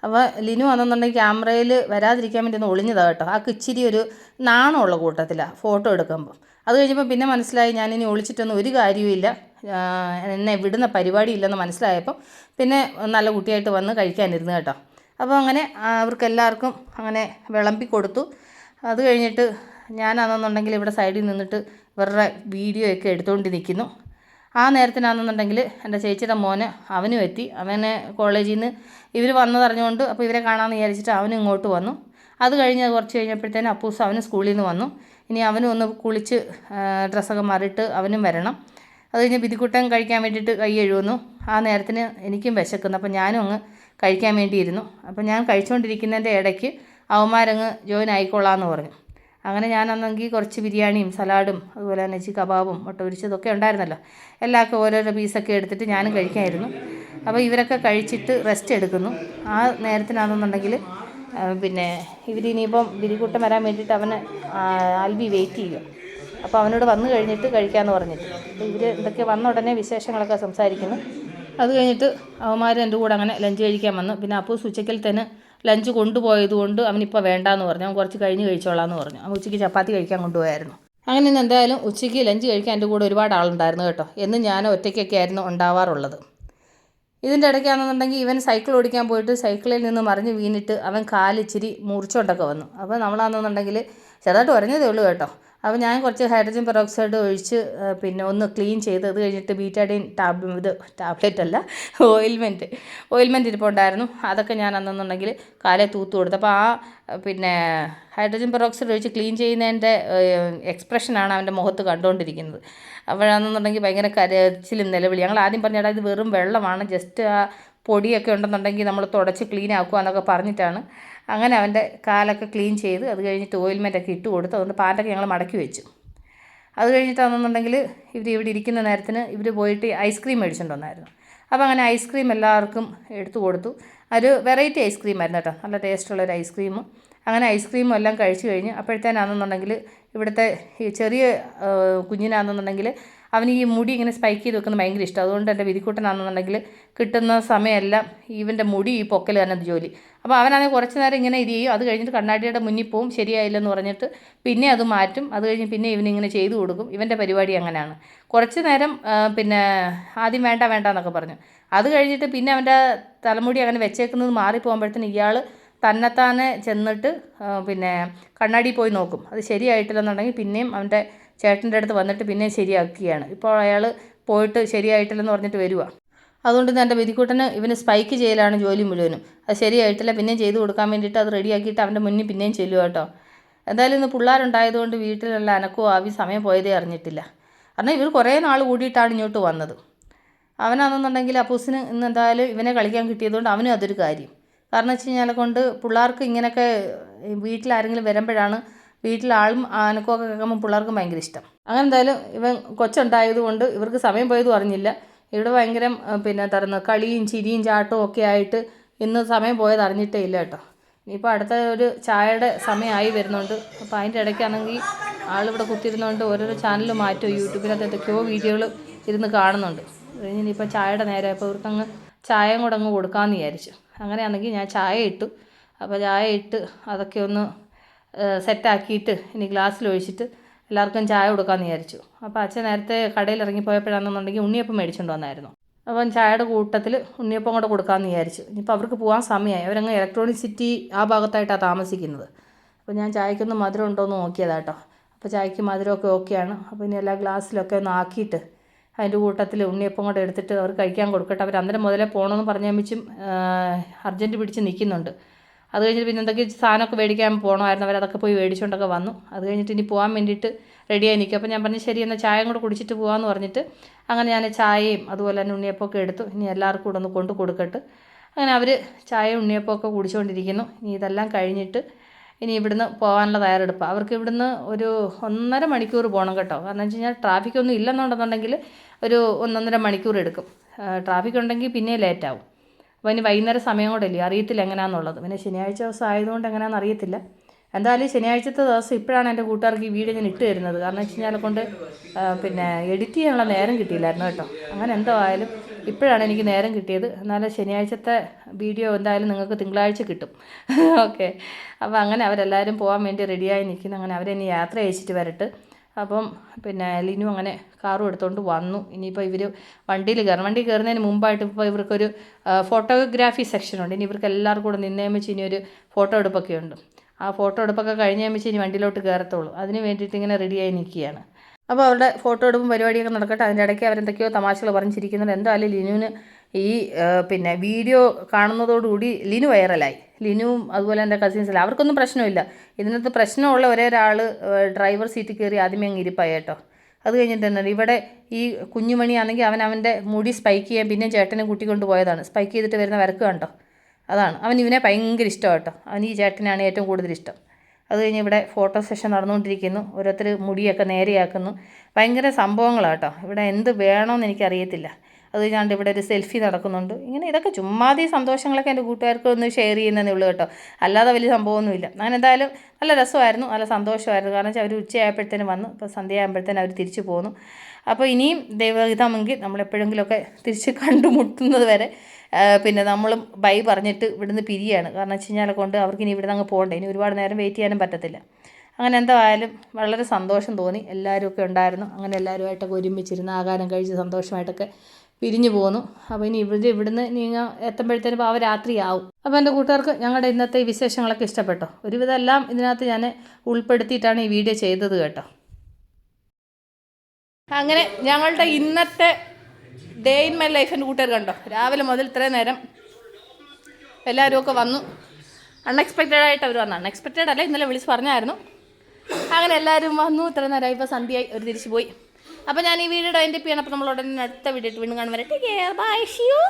അപ്പോൾ ലിനു വന്നെന്നുണ്ടെങ്കിൽ ക്യാമറയിൽ വരാതിരിക്കാൻ വേണ്ടി ഒന്ന് ഒളിഞ്ഞതാണ് കേട്ടോ. ആ ഇച്ചിരി ഒരു നാണമുള്ള കൂട്ടത്തിലാണ് ഫോട്ടോ എടുക്കുമ്പോൾ അത് കഴിഞ്ഞപ്പോൾ പിന്നെ മനസ്സിലായി ഞാനിനി ഒളിച്ചിട്ടൊന്നും ഒരു കാര്യവുമില്ല എന്നെ വിടുന്ന പരിപാടിയില്ലെന്ന് മനസ്സിലായപ്പോൾ പിന്നെ നല്ല കുട്ടിയായിട്ട് വന്ന് കഴിക്കാനിരുന്നു കേട്ടോ. അപ്പോൾ അങ്ങനെ അവർക്കെല്ലാവർക്കും അങ്ങനെ വിളമ്പി കൊടുത്തു. അത് കഴിഞ്ഞിട്ട് ഞാനാണെന്നുണ്ടെങ്കിൽ ഇവിടെ സൈഡിൽ നിന്നിട്ട് ഇവരുടെ വീഡിയോ ഒക്കെ എടുത്തുകൊണ്ട് നിൽക്കുന്നു ആ നേരത്തിനാണെന്നുണ്ടെങ്കിൽ എന്റെ ചേച്ചിയുടെ മോന് അവനും എത്തി. അവനെ കോളേജിൽ നിന്ന് ഇവർ വന്നതറിഞ്ഞുകൊണ്ട് അപ്പോൾ ഇവരെ കാണാമെന്ന് വിചാരിച്ചിട്ട് അവനും ഇങ്ങോട്ട് വന്നു. അത് കഴിഞ്ഞ് കുറച്ച് കഴിഞ്ഞപ്പോഴത്തേനും അപ്പൂസ് അവന് സ്കൂളിൽ നിന്ന് വന്നു. ഇനി അവനും ഒന്ന് കുളിച്ച് ഡ്രസ്സൊക്കെ മാറിയിട്ട് അവനും വരണം. അത് കഴിഞ്ഞ് ബിദിക്കുട്ടൻ കഴിക്കാൻ വേണ്ടിയിട്ട് കൈ എഴുതുന്നു ആ നേരത്തിന് എനിക്കും വിശക്കുന്നു. അപ്പോൾ ഞാനും അങ്ങ് കഴിക്കാൻ വേണ്ടിയിരുന്നു. അപ്പോൾ ഞാൻ കഴിച്ചുകൊണ്ടിരിക്കുന്നതിന്റെ ഇടയ്ക്ക് അവന്മാരങ്ങ് ജോയിൻ ആയിക്കൊള്ളാമെന്ന് പറഞ്ഞു. അങ്ങനെ ഞാൻ ഞാനന്നെങ്കിൽ കുറച്ച് ബിരിയാണിയും സലാഡും അതുപോലെ തന്നെ ചി കബാബും മുട്ട പൊരിച്ചതൊക്കെ ഉണ്ടായിരുന്നല്ലോ. എല്ലാവർക്കും ഓരോരോ പീസൊക്കെ എടുത്തിട്ട് ഞാനും കഴിക്കായിരുന്നു. അപ്പോൾ ഇവരൊക്കെ കഴിച്ചിട്ട് റെസ്റ്റ് എടുക്കുന്നു. ആ നേരത്തിനാണെന്നുണ്ടെങ്കിൽ പിന്നെ പിന്നെ ഇവരിനിയിപ്പം ബിരിക്കൂട്ടം വരാൻ വേണ്ടിയിട്ട് അവന് ആൽബി വെയിറ്റ് ചെയ്യുക. അപ്പോൾ അവനോട് വന്നു കഴിഞ്ഞിട്ട് കഴിക്കാമെന്ന് പറഞ്ഞിട്ട്. ഇവർ ഇതൊക്കെ വന്ന ഉടനെ വിശേഷങ്ങളൊക്കെ സംസാരിക്കുന്നു. അത് കഴിഞ്ഞിട്ട് അവന്മാർ എന്റെ കൂടെ അങ്ങനെ ലഞ്ച് കഴിക്കാൻ വന്നു. പിന്നെ അപ്പോൾ ഉച്ചയ്ക്കൽ തന്നെ ലഞ്ച് കൊണ്ടുപോയത് കൊണ്ട് അവനിപ്പോൾ വേണ്ടാന്ന് പറഞ്ഞു. അവൻ കുറച്ച് കഴിഞ്ഞ് കഴിച്ചോളാന്ന് പറഞ്ഞു. അവൻ ഉച്ചയ്ക്ക് ചപ്പാത്തി കഴിക്കാൻ കൊണ്ടുപോയായിരുന്നു. അങ്ങനെ ഇന്ന് എന്തായാലും ഉച്ചയ്ക്ക് ലഞ്ച് കഴിക്കാൻ എന്റെ കൂടെ ഒരുപാട് ആളുണ്ടായിരുന്നു കേട്ടോ. എന്ന് ഞാൻ ഒറ്റയ്ക്കൊക്കെ ആയിരുന്നു ഉണ്ടാവാറുള്ളത്. ഇതിന്റെ ഇടയ്ക്കാണെന്നുണ്ടെങ്കിൽ ഇവൻ സൈക്കിൾ ഓടിക്കാൻ പോയിട്ട് സൈക്കിളിൽ നിന്ന് മറിഞ്ഞ് വീണിട്ട് അവൻ കാലിച്ചിരി മുറിച്ചുകൊണ്ടൊക്കെ വന്നു. അപ്പോൾ നമ്മളാണെന്നുണ്ടെങ്കിൽ ചെറുതായിട്ട് ഉറഞ്ഞതേ ഉള്ളൂ കേട്ടോ. അപ്പോൾ ഞാൻ കുറച്ച് ഹൈഡ്രജൻ പെറോക്സൈഡ് ഒഴിച്ച് പിന്നെ ഒന്ന് ക്ലീൻ ചെയ്ത് അത് കഴിഞ്ഞിട്ട് ബീറ്റാഡിൻ ടാബ് ഇത് ടാബ്ലറ്റ് അല്ല ഓയിൽമെന്റ് ഓയിൽമെന്റ് ഇരിപ്പുണ്ടായിരുന്നു അതൊക്കെ ഞാൻ അന്നെന്നുണ്ടെങ്കിൽ കാലേ തൂത്ത് കൊടുത്തു. അപ്പോൾ ആ പിന്നെ ഹൈഡ്രജൻ പെറോക്സൈഡ് ഒഴിച്ച് ക്ലീൻ ചെയ്യുന്നതിന്റെ എക്സ്പ്രഷനാണ് അവന്റെ മുഖത്ത് കണ്ടുകൊണ്ടിരിക്കുന്നത്. അപ്പോഴാണെന്നുണ്ടെങ്കിൽ ഭയങ്കര കരച്ചിലും നിലവിളി ഞങ്ങൾ ആദ്യം പറഞ്ഞാൽ ഇത് വെറും വെള്ളമാണ് ജസ്റ്റ് ആ പൊടിയൊക്കെ ഉണ്ടെന്നുണ്ടെങ്കിൽ നമ്മൾ തുടച്ച് ക്ലീൻ ആക്കുക എന്നൊക്കെ പറഞ്ഞിട്ടാണ്. അങ്ങനെ അവന്റെ കാലൊക്കെ ക്ലീൻ ചെയ്ത് അത് കഴിഞ്ഞിട്ട് ഓയിൽമെന്റൊക്കെ ഇട്ട് കൊടുത്ത് അതുകൊണ്ട് പാന്റൊക്കെ ഞങ്ങൾ മടക്കി വെച്ചു. അത് കഴിഞ്ഞിട്ടാണെന്നുണ്ടെങ്കിൽ ഇവർ ഇവിടെ ഇരിക്കുന്ന നേരത്തിന് ഇവർ പോയിട്ട് ഐസ്ക്രീം മേടിച്ചുകൊണ്ട് അപ്പോൾ അങ്ങനെ ഐസ്ക്രീം എല്ലാവർക്കും എടുത്തു കൊടുത്തു. ഒരു വെറൈറ്റി ഐസ്ക്രീം ആയിരുന്നു കേട്ടോ. നല്ല ടേസ്റ്റുള്ള ഒരു ഐസ്ക്രീം അങ്ങനെ ഐസ്ക്രീമും എല്ലാം കഴിച്ചു കഴിഞ്ഞ് അപ്പോഴത്തേനാണെന്നുണ്ടെങ്കിൽ ഇവിടുത്തെ ഈ ചെറിയ കുഞ്ഞിനാണെന്നുണ്ടെങ്കിൽ അവന് ഈ മുടി ഇങ്ങനെ സ്പൈക്ക് ചെയ്ത് വെക്കുന്നത് ഭയങ്കര ഇഷ്ടം. അതുകൊണ്ട് എന്റെ വിധിക്കൂട്ടനാണെന്നുണ്ടെങ്കിൽ കിട്ടുന്ന സമയമെല്ലാം ഇവന്റെ മുടി ഈ പൊക്കൽ തന്നെ ജോലി. അപ്പോൾ അവനാണെങ്കിൽ കുറച്ച് നേരം ഇങ്ങനെ ഇത് ചെയ്യും. അത് കഴിഞ്ഞിട്ട് കണ്ണാടിയുടെ മുന്നിൽ പോവും. ശരിയായില്ലെന്ന് പറഞ്ഞിട്ട് പിന്നെ അത് മാറ്റും. അത് കഴിഞ്ഞ് പിന്നെ ഇവനിങ്ങനെ ചെയ്തു കൊടുക്കും. ഇവന്റെ പരിപാടി അങ്ങനെയാണ്. കുറച്ച് നേരം പിന്നെ ആദ്യം വേണ്ട വേണ്ട എന്നൊക്കെ പറഞ്ഞു. അത് കഴിഞ്ഞിട്ട് പിന്നെ അവന്റെ തലമുടി അങ്ങനെ വെച്ചേക്കുന്നത് മാറിപ്പോകുമ്പോഴത്തേന് ഇയാൾ തന്നെത്താനെ ചെന്നിട്ട് പിന്നെ കണ്ണാടി പോയി നോക്കും. അത് ശരിയായിട്ടില്ലെന്നുണ്ടെങ്കിൽ പിന്നെയും അവന്റെ ചേട്ടന്റെ അടുത്ത് വന്നിട്ട് പിന്നെയും ശരിയാക്കുകയാണ്. ഇപ്പോൾ അയാൾ പോയിട്ട് ശരിയായിട്ടില്ലെന്ന് പറഞ്ഞിട്ട് വരുവാ. അതുകൊണ്ട് തന്നെ വിധിക്കൂട്ടന് ഇവന് സ്പൈക്ക് ചെയ്യലാണ് ജോലി മുഴുവനും. അത് ശരിയായിട്ടില്ല. പിന്നെയും ചെയ്ത് കൊടുക്കാൻ വേണ്ടിയിട്ട് അത് റെഡിയാക്കിയിട്ട് അവന്റെ മുന്നിൽ പിന്നെയും ചെല്ലുക കേട്ടോ. എന്തായാലും ഇന്ന് പിള്ളേരുണ്ടായതുകൊണ്ട് വീട്ടിലുള്ള അനക്കോ ആവി സമയം പോയതേ അറിഞ്ഞിട്ടില്ല. കാരണം ഇവർ കുറേ നാൾ കൂടിയിട്ടാണ് ഇങ്ങോട്ട് വന്നത്. അവനാണെന്നുണ്ടെങ്കിൽ അപ്പൂസിന് ഇന്ന് എന്തായാലും ഇവനെ കളിക്കാൻ കിട്ടിയതുകൊണ്ട് അവനും അതൊരു കാര്യം. കാരണം വെച്ച് കഴിഞ്ഞാൽ കൊണ്ട് പിള്ളേർക്ക് ഇങ്ങനെയൊക്കെ വീട്ടിലാരെങ്കിലും വരുമ്പോഴാണ് വീട്ടിലാളും അനക്കോ ഒക്കെ കേൾക്കുമ്പോൾ പിള്ളേർക്കും ഭയങ്കര ഇഷ്ടം. അങ്ങനെ എന്തായാലും ഇവൻ കൊച്ചുണ്ടായതുകൊണ്ട് ഇവർക്ക് സമയം പോയതും അറിഞ്ഞില്ല. ഇവിടെ ഭയങ്കര പിന്നെ തരുന്ന കളിയും ചിരിയും ചാട്ടവും ഒക്കെ ആയിട്ട് ഇന്ന് സമയം പോയത് അറിഞ്ഞിട്ടേ ഇല്ല കേട്ടോ. ഇനിയിപ്പോൾ അടുത്ത ഒരു ചായയുടെ സമയമായി വരുന്നുണ്ട്. അപ്പോൾ അതിന്റെ ഇടയ്ക്കാണെങ്കിൽ ആളിവിടെ കുത്തിയിരുന്നുകൊണ്ട് ഓരോരോ ചാനൽ മാറ്റും. യൂട്യൂബിനകത്ത് എന്തൊക്കെയോ വീഡിയോകൾ ഇരുന്ന് കാണുന്നുണ്ട്. ഇനിയിപ്പോൾ ചായയുടെ നേരെ അപ്പോൾ ഇവർക്കങ്ങ് ചായയും കൂടെ അങ്ങ് കൊടുക്കാമെന്ന് വിചാരിച്ചു. അങ്ങനെയാണെങ്കിൽ ഞാൻ ചായ ഇട്ടു. അപ്പോൾ ചായ ഇട്ട് അതൊക്കെ ഒന്ന് സെറ്റാക്കിയിട്ട് ഇനി ഗ്ലാസ്സിൽ ഒഴിച്ചിട്ട് എല്ലാവർക്കും ചായ കൊടുക്കാമെന്ന് വിചാരിച്ചു. അപ്പോൾ അച്ഛൻ നേരത്തെ കടയിൽ ഇറങ്ങിപ്പോയപ്പോഴാണെന്നുണ്ടെങ്കിൽ ഉണ്ണിയപ്പം മേടിച്ചുകൊണ്ട് വന്നായിരുന്നു. അപ്പം ചായയുടെ കൂട്ടത്തിൽ ഉണ്ണിയപ്പം കൂടെ കൊടുക്കാമെന്ന് വിചാരിച്ചു. ഇനിയിപ്പോൾ അവർക്ക് പോകാൻ സമയമായി അവരങ്ങ് ഇലക്ട്രോണിക് സിറ്റി ആ ഭാഗത്തായിട്ടാണ് താമസിക്കുന്നത്. അപ്പോൾ ഞാൻ ചായക്കൊന്ന് മധുരം ഉണ്ടോ എന്ന് നോക്കിയതാട്ടോ. അപ്പോൾ ചായക്ക് മധുരമൊക്കെ ഓക്കെയാണ്. അപ്പോൾ ഇനി എല്ലാ ഗ്ലാസ്സിലൊക്കെ ഒന്ന് ആക്കിയിട്ട് അതിന്റെ കൂട്ടത്തിൽ ഉണ്ണിയപ്പം കൂടെ എടുത്തിട്ട് അവർ കഴിക്കാൻ കൊടുക്കട്ടെ. അവർ അന്നേരം മുതലേ പോകണമെന്ന് പറഞ്ഞാൽ അർജന്റ് പിടിച്ച് നിൽക്കുന്നുണ്ട് അത് കഴിഞ്ഞിട്ട് പിന്നെ എന്തൊക്കെ സാധനമൊക്കെ മേടിക്കാൻ പോകണമായിരുന്നു അവർ അതൊക്കെ പോയി മേടിച്ചുകൊണ്ടൊക്കെ വന്നു. അത് കഴിഞ്ഞിട്ട് ഇനി പോകാൻ വേണ്ടിയിട്ട് റെഡിയായി നിൽക്കും. അപ്പോൾ ഞാൻ പറഞ്ഞു ശരി എന്നാൽ ചായയും കൂടെ കുടിച്ചിട്ട് പോകാമെന്ന് പറഞ്ഞിട്ട് അങ്ങനെ ഞാൻ ചായയും അതുപോലെ തന്നെ ഉണ്ണിയപ്പമൊക്കെ എടുത്തു. ഇനി എല്ലാവർക്കും കൂടെ ഒന്ന് കൊണ്ട് കൊടുക്കട്ട്. അങ്ങനെ അവർ ചായയും ഉണ്ണിയപ്പമൊക്കെ കുടിച്ചുകൊണ്ടിരിക്കുന്നു ഇനി ഇതെല്ലാം കഴിഞ്ഞിട്ട് ഇനി ഇവിടുന്ന് പോകാനുള്ള തയ്യാറെടുപ്പ്. അവർക്ക് ഇവിടുന്ന് ഒരു ഒന്നര മണിക്കൂർ പോകണം കേട്ടോ. കാരണം വെച്ച് കഴിഞ്ഞാൽ ട്രാഫിക് ഒന്നും ഇല്ലെന്നുണ്ടെന്നുണ്ടെങ്കിൽ ഒരു ഒന്നൊന്നര മണിക്കൂർ എടുക്കും. ട്രാഫിക് ഉണ്ടെങ്കിൽ പിന്നെ ലേറ്റ് ഇനി വൈകുന്നേരം സമയം കൂടെയല്ലേ? അറിയത്തില്ല എങ്ങനെയാണെന്നുള്ളത് പിന്നെ ശനിയാഴ്ച ദിവസം ആയതുകൊണ്ട് എങ്ങനെയാണെന്ന് അറിയത്തില്ല. എന്തായാലും ശനിയാഴ്ചത്തെ ദിവസം ഇപ്പോഴാണ് എന്റെ കൂട്ടുകാർക്ക് ഈ വീഡിയോ ഞാൻ ഇട്ട് തരുന്നത്. കാരണം വെച്ച് കഴിഞ്ഞാൽ കൊണ്ട് പിന്നെ എഡിറ്റ് ചെയ്യാനുള്ള നേരം കിട്ടിയില്ലായിരുന്നു കേട്ടോ. അങ്ങനെ എന്തോ ആയാലും ഇപ്പോഴാണ് എനിക്ക് നേരം കിട്ടിയത്. എന്നാലും ശനിയാഴ്ചത്തെ വീഡിയോ എന്തായാലും നിങ്ങൾക്ക് തിങ്കളാഴ്ച കിട്ടും. ഓക്കെ. അപ്പോൾ അങ്ങനെ അവരെല്ലാവരും പോകാൻ വേണ്ടി റെഡിയായി നിൽക്കുന്നു അങ്ങനെ അവരെ ഇനി യാത്ര അയച്ചിട്ട് വരട്ട്. അപ്പം പിന്നെ ലിനു അങ്ങനെ കാറും എടുത്തുകൊണ്ട് വന്നു. ഇനിയിപ്പോൾ ഇവർ വണ്ടിയിൽ കയറണം വണ്ടി കയറുന്നതിന് മുമ്പായിട്ട് ഇപ്പോൾ ഇവർക്കൊരു ഫോട്ടോഗ്രാഫി സെക്ഷനുണ്ട് ഇനി ഇവർക്ക് എല്ലാവർക്കും കൂടെ നിന്നേമിച്ച് ഇനി ഒരു ഫോട്ടോ എടുപ്പൊക്കെ ഉണ്ട്. ആ ഫോട്ടോ എടുപ്പൊക്കെ കഴിഞ്ഞ് കഴിയുമ്പോൾ ഇനി വണ്ടിയിലോട്ട് കയറത്തുള്ളൂ. അതിന് വേണ്ടിയിട്ട് ഇങ്ങനെ റെഡിയായി നിൽക്കുകയാണ്. അപ്പോൾ അവരുടെ ഫോട്ടോ എടുപ്പും പരിപാടിയൊക്കെ നടക്കട്ടെ. അതിന്റെ ഇടയ്ക്ക് അവരെന്തൊക്കെയോ തമാശകൾ പറഞ്ഞിരിക്കുന്നുണ്ട്. എന്തായാലും ലിനുവിന് ഈ പിന്നെ വീഡിയോ കാണുന്നതോടുകൂടി ലിനു വൈറലായി ലിനുവും അതുപോലെ എന്റെ കസിൻസില്ല അവർക്കൊന്നും പ്രശ്നമില്ല. ഇതിനകത്ത് പ്രശ്നമുള്ള ഒരേ ഒരാൾ ഡ്രൈവർ സീറ്റിൽ കയറി ആദ്യമേ അങ്ങ് ഇരിപ്പായി കേട്ടോ. അത് കഴിഞ്ഞിട്ട് തന്നെ ഇവിടെ ഈ കുഞ്ഞുമണിയാണെങ്കിൽ അവൻ അവന്റെ മുടി സ്പൈക്ക് ചെയ്യാൻ പിന്നെ ചേട്ടനെ കൂട്ടിക്കൊണ്ട് പോയതാണ്. സ്പൈക്ക് ചെയ്തിട്ട് വരുന്ന വരക്ക് കണ്ടോ? അതാണ്. അവൻ ഇവനെ ഭയങ്കര ഇഷ്ടം കേട്ടോ. അവൻ ഈ ചേട്ടനാണ് ഏറ്റവും കൂടുതൽ ഇഷ്ടം. അത് കഴിഞ്ഞ് ഇവിടെ ഫോട്ടോ സെഷൻ നടന്നുകൊണ്ടിരിക്കുന്നു. ഓരോരുത്തർ മുടിയൊക്കെ നേരെയാക്കുന്നു. ഭയങ്കര സംഭവങ്ങളാണ് കേട്ടോ. ഇവിടെ എന്ത് വേണമെന്ന് എനിക്കറിയത്തില്ല. അത് ഞാണ്ട് ഇവിടെ ഒരു സെൽഫി നടക്കുന്നുണ്ട്. ഇങ്ങനെ ഇതൊക്കെ ചുമ്മാതി സന്തോഷങ്ങളൊക്കെ എന്റെ കൂട്ടുകാർക്ക് ഒന്ന് ഷെയർ ചെയ്യുന്നതേ ഉള്ളൂ കേട്ടോ. അല്ലാതെ വലിയ സംഭവമൊന്നുമില്ല. ഞാൻ എന്തായാലും നല്ല രസമായിരുന്നു. നല്ല സന്തോഷമായിരുന്നു. കാരണം വെച്ചാൽ അവർ ഉച്ചയായപ്പോഴത്തേനും വന്നു. ഇപ്പോൾ സന്ധ്യയാകുമ്പോഴത്തേനും അവർ തിരിച്ചു പോന്നു. അപ്പോൾ ഇനിയും ദൈവഹിതമെങ്കിൽ നമ്മളെപ്പോഴെങ്കിലുമൊക്കെ തിരിച്ച് കണ്ടുമുട്ടുന്നത് വരെ പിന്നെ നമ്മളും ബൈ പറഞ്ഞിട്ട് ഇവിടുന്ന് പിരിയാണ്. കാരണം വെച്ച് കഴിഞ്ഞാൽ കൊണ്ട് അവർക്ക് ഇനി ഇവിടുന്ന് അങ്ങ് പോകണ്ടേ. ഇനി ഒരുപാട് നേരം വെയിറ്റ് ചെയ്യാനും പറ്റത്തില്ല. അങ്ങനെ എന്തായാലും വളരെ സന്തോഷം തോന്നി. എല്ലാവരും ഒക്കെ ഉണ്ടായിരുന്നു. അങ്ങനെ എല്ലാവരുമായിട്ടൊക്കെ ഒരുമിച്ചിരുന്ന് ആഹാരം കഴിച്ച് സന്തോഷമായിട്ടൊക്കെ പിരിഞ്ഞു പോന്നു. അപ്പോൾ ഇനി ഇവിടെ ഇവിടുന്ന് ഇങ്ങ് എത്തുമ്പോഴത്തേനും പാവ രാത്രിയാവും. അപ്പോൾ എന്റെ കൂട്ടുകാർക്ക് ഞങ്ങളുടെ ഇന്നത്തെ ഈ വിശേഷങ്ങളൊക്കെ ഇഷ്ടപ്പെട്ടോ? ഒരുവിധം എല്ലാം ഇതിനകത്ത് ഞാൻ ഉൾപ്പെടുത്തിയിട്ടാണ് ഈ വീഡിയോ ചെയ്തത് കേട്ടോ. അങ്ങനെ ഞങ്ങളുടെ ഇന്നത്തെ ഡേ ഇൻ മൈ ലൈഫിന്റെ കൂട്ടുകാർ കണ്ടോ? രാവിലെ മുതൽ ഇത്രയും നേരം എല്ലാവരും ഒക്കെ വന്നു. അൺഎക്സ്പെക്റ്റഡ് ആയിട്ട് അവർ വന്നു. അൺഎക്സ്പെക്റ്റഡ് അല്ല ഇന്നലെ വിളിച്ച് പറഞ്ഞായിരുന്നു. അങ്ങനെ എല്ലാവരും വന്നു. ഇത്ര നേരമായി ഇപ്പോൾ സന്ധ്യയായി. ഒരു തിരിച്ചു പോയി. അപ്പോൾ ഞാൻ ഈ വീഡിയോ എന്റെ ചെയ്യണം. അപ്പോൾ നമ്മൾ ഉടനെ അടുത്ത വീഡിയോ വീണ്ടും കാണുമ്പോൾ ബൈ ഷിയു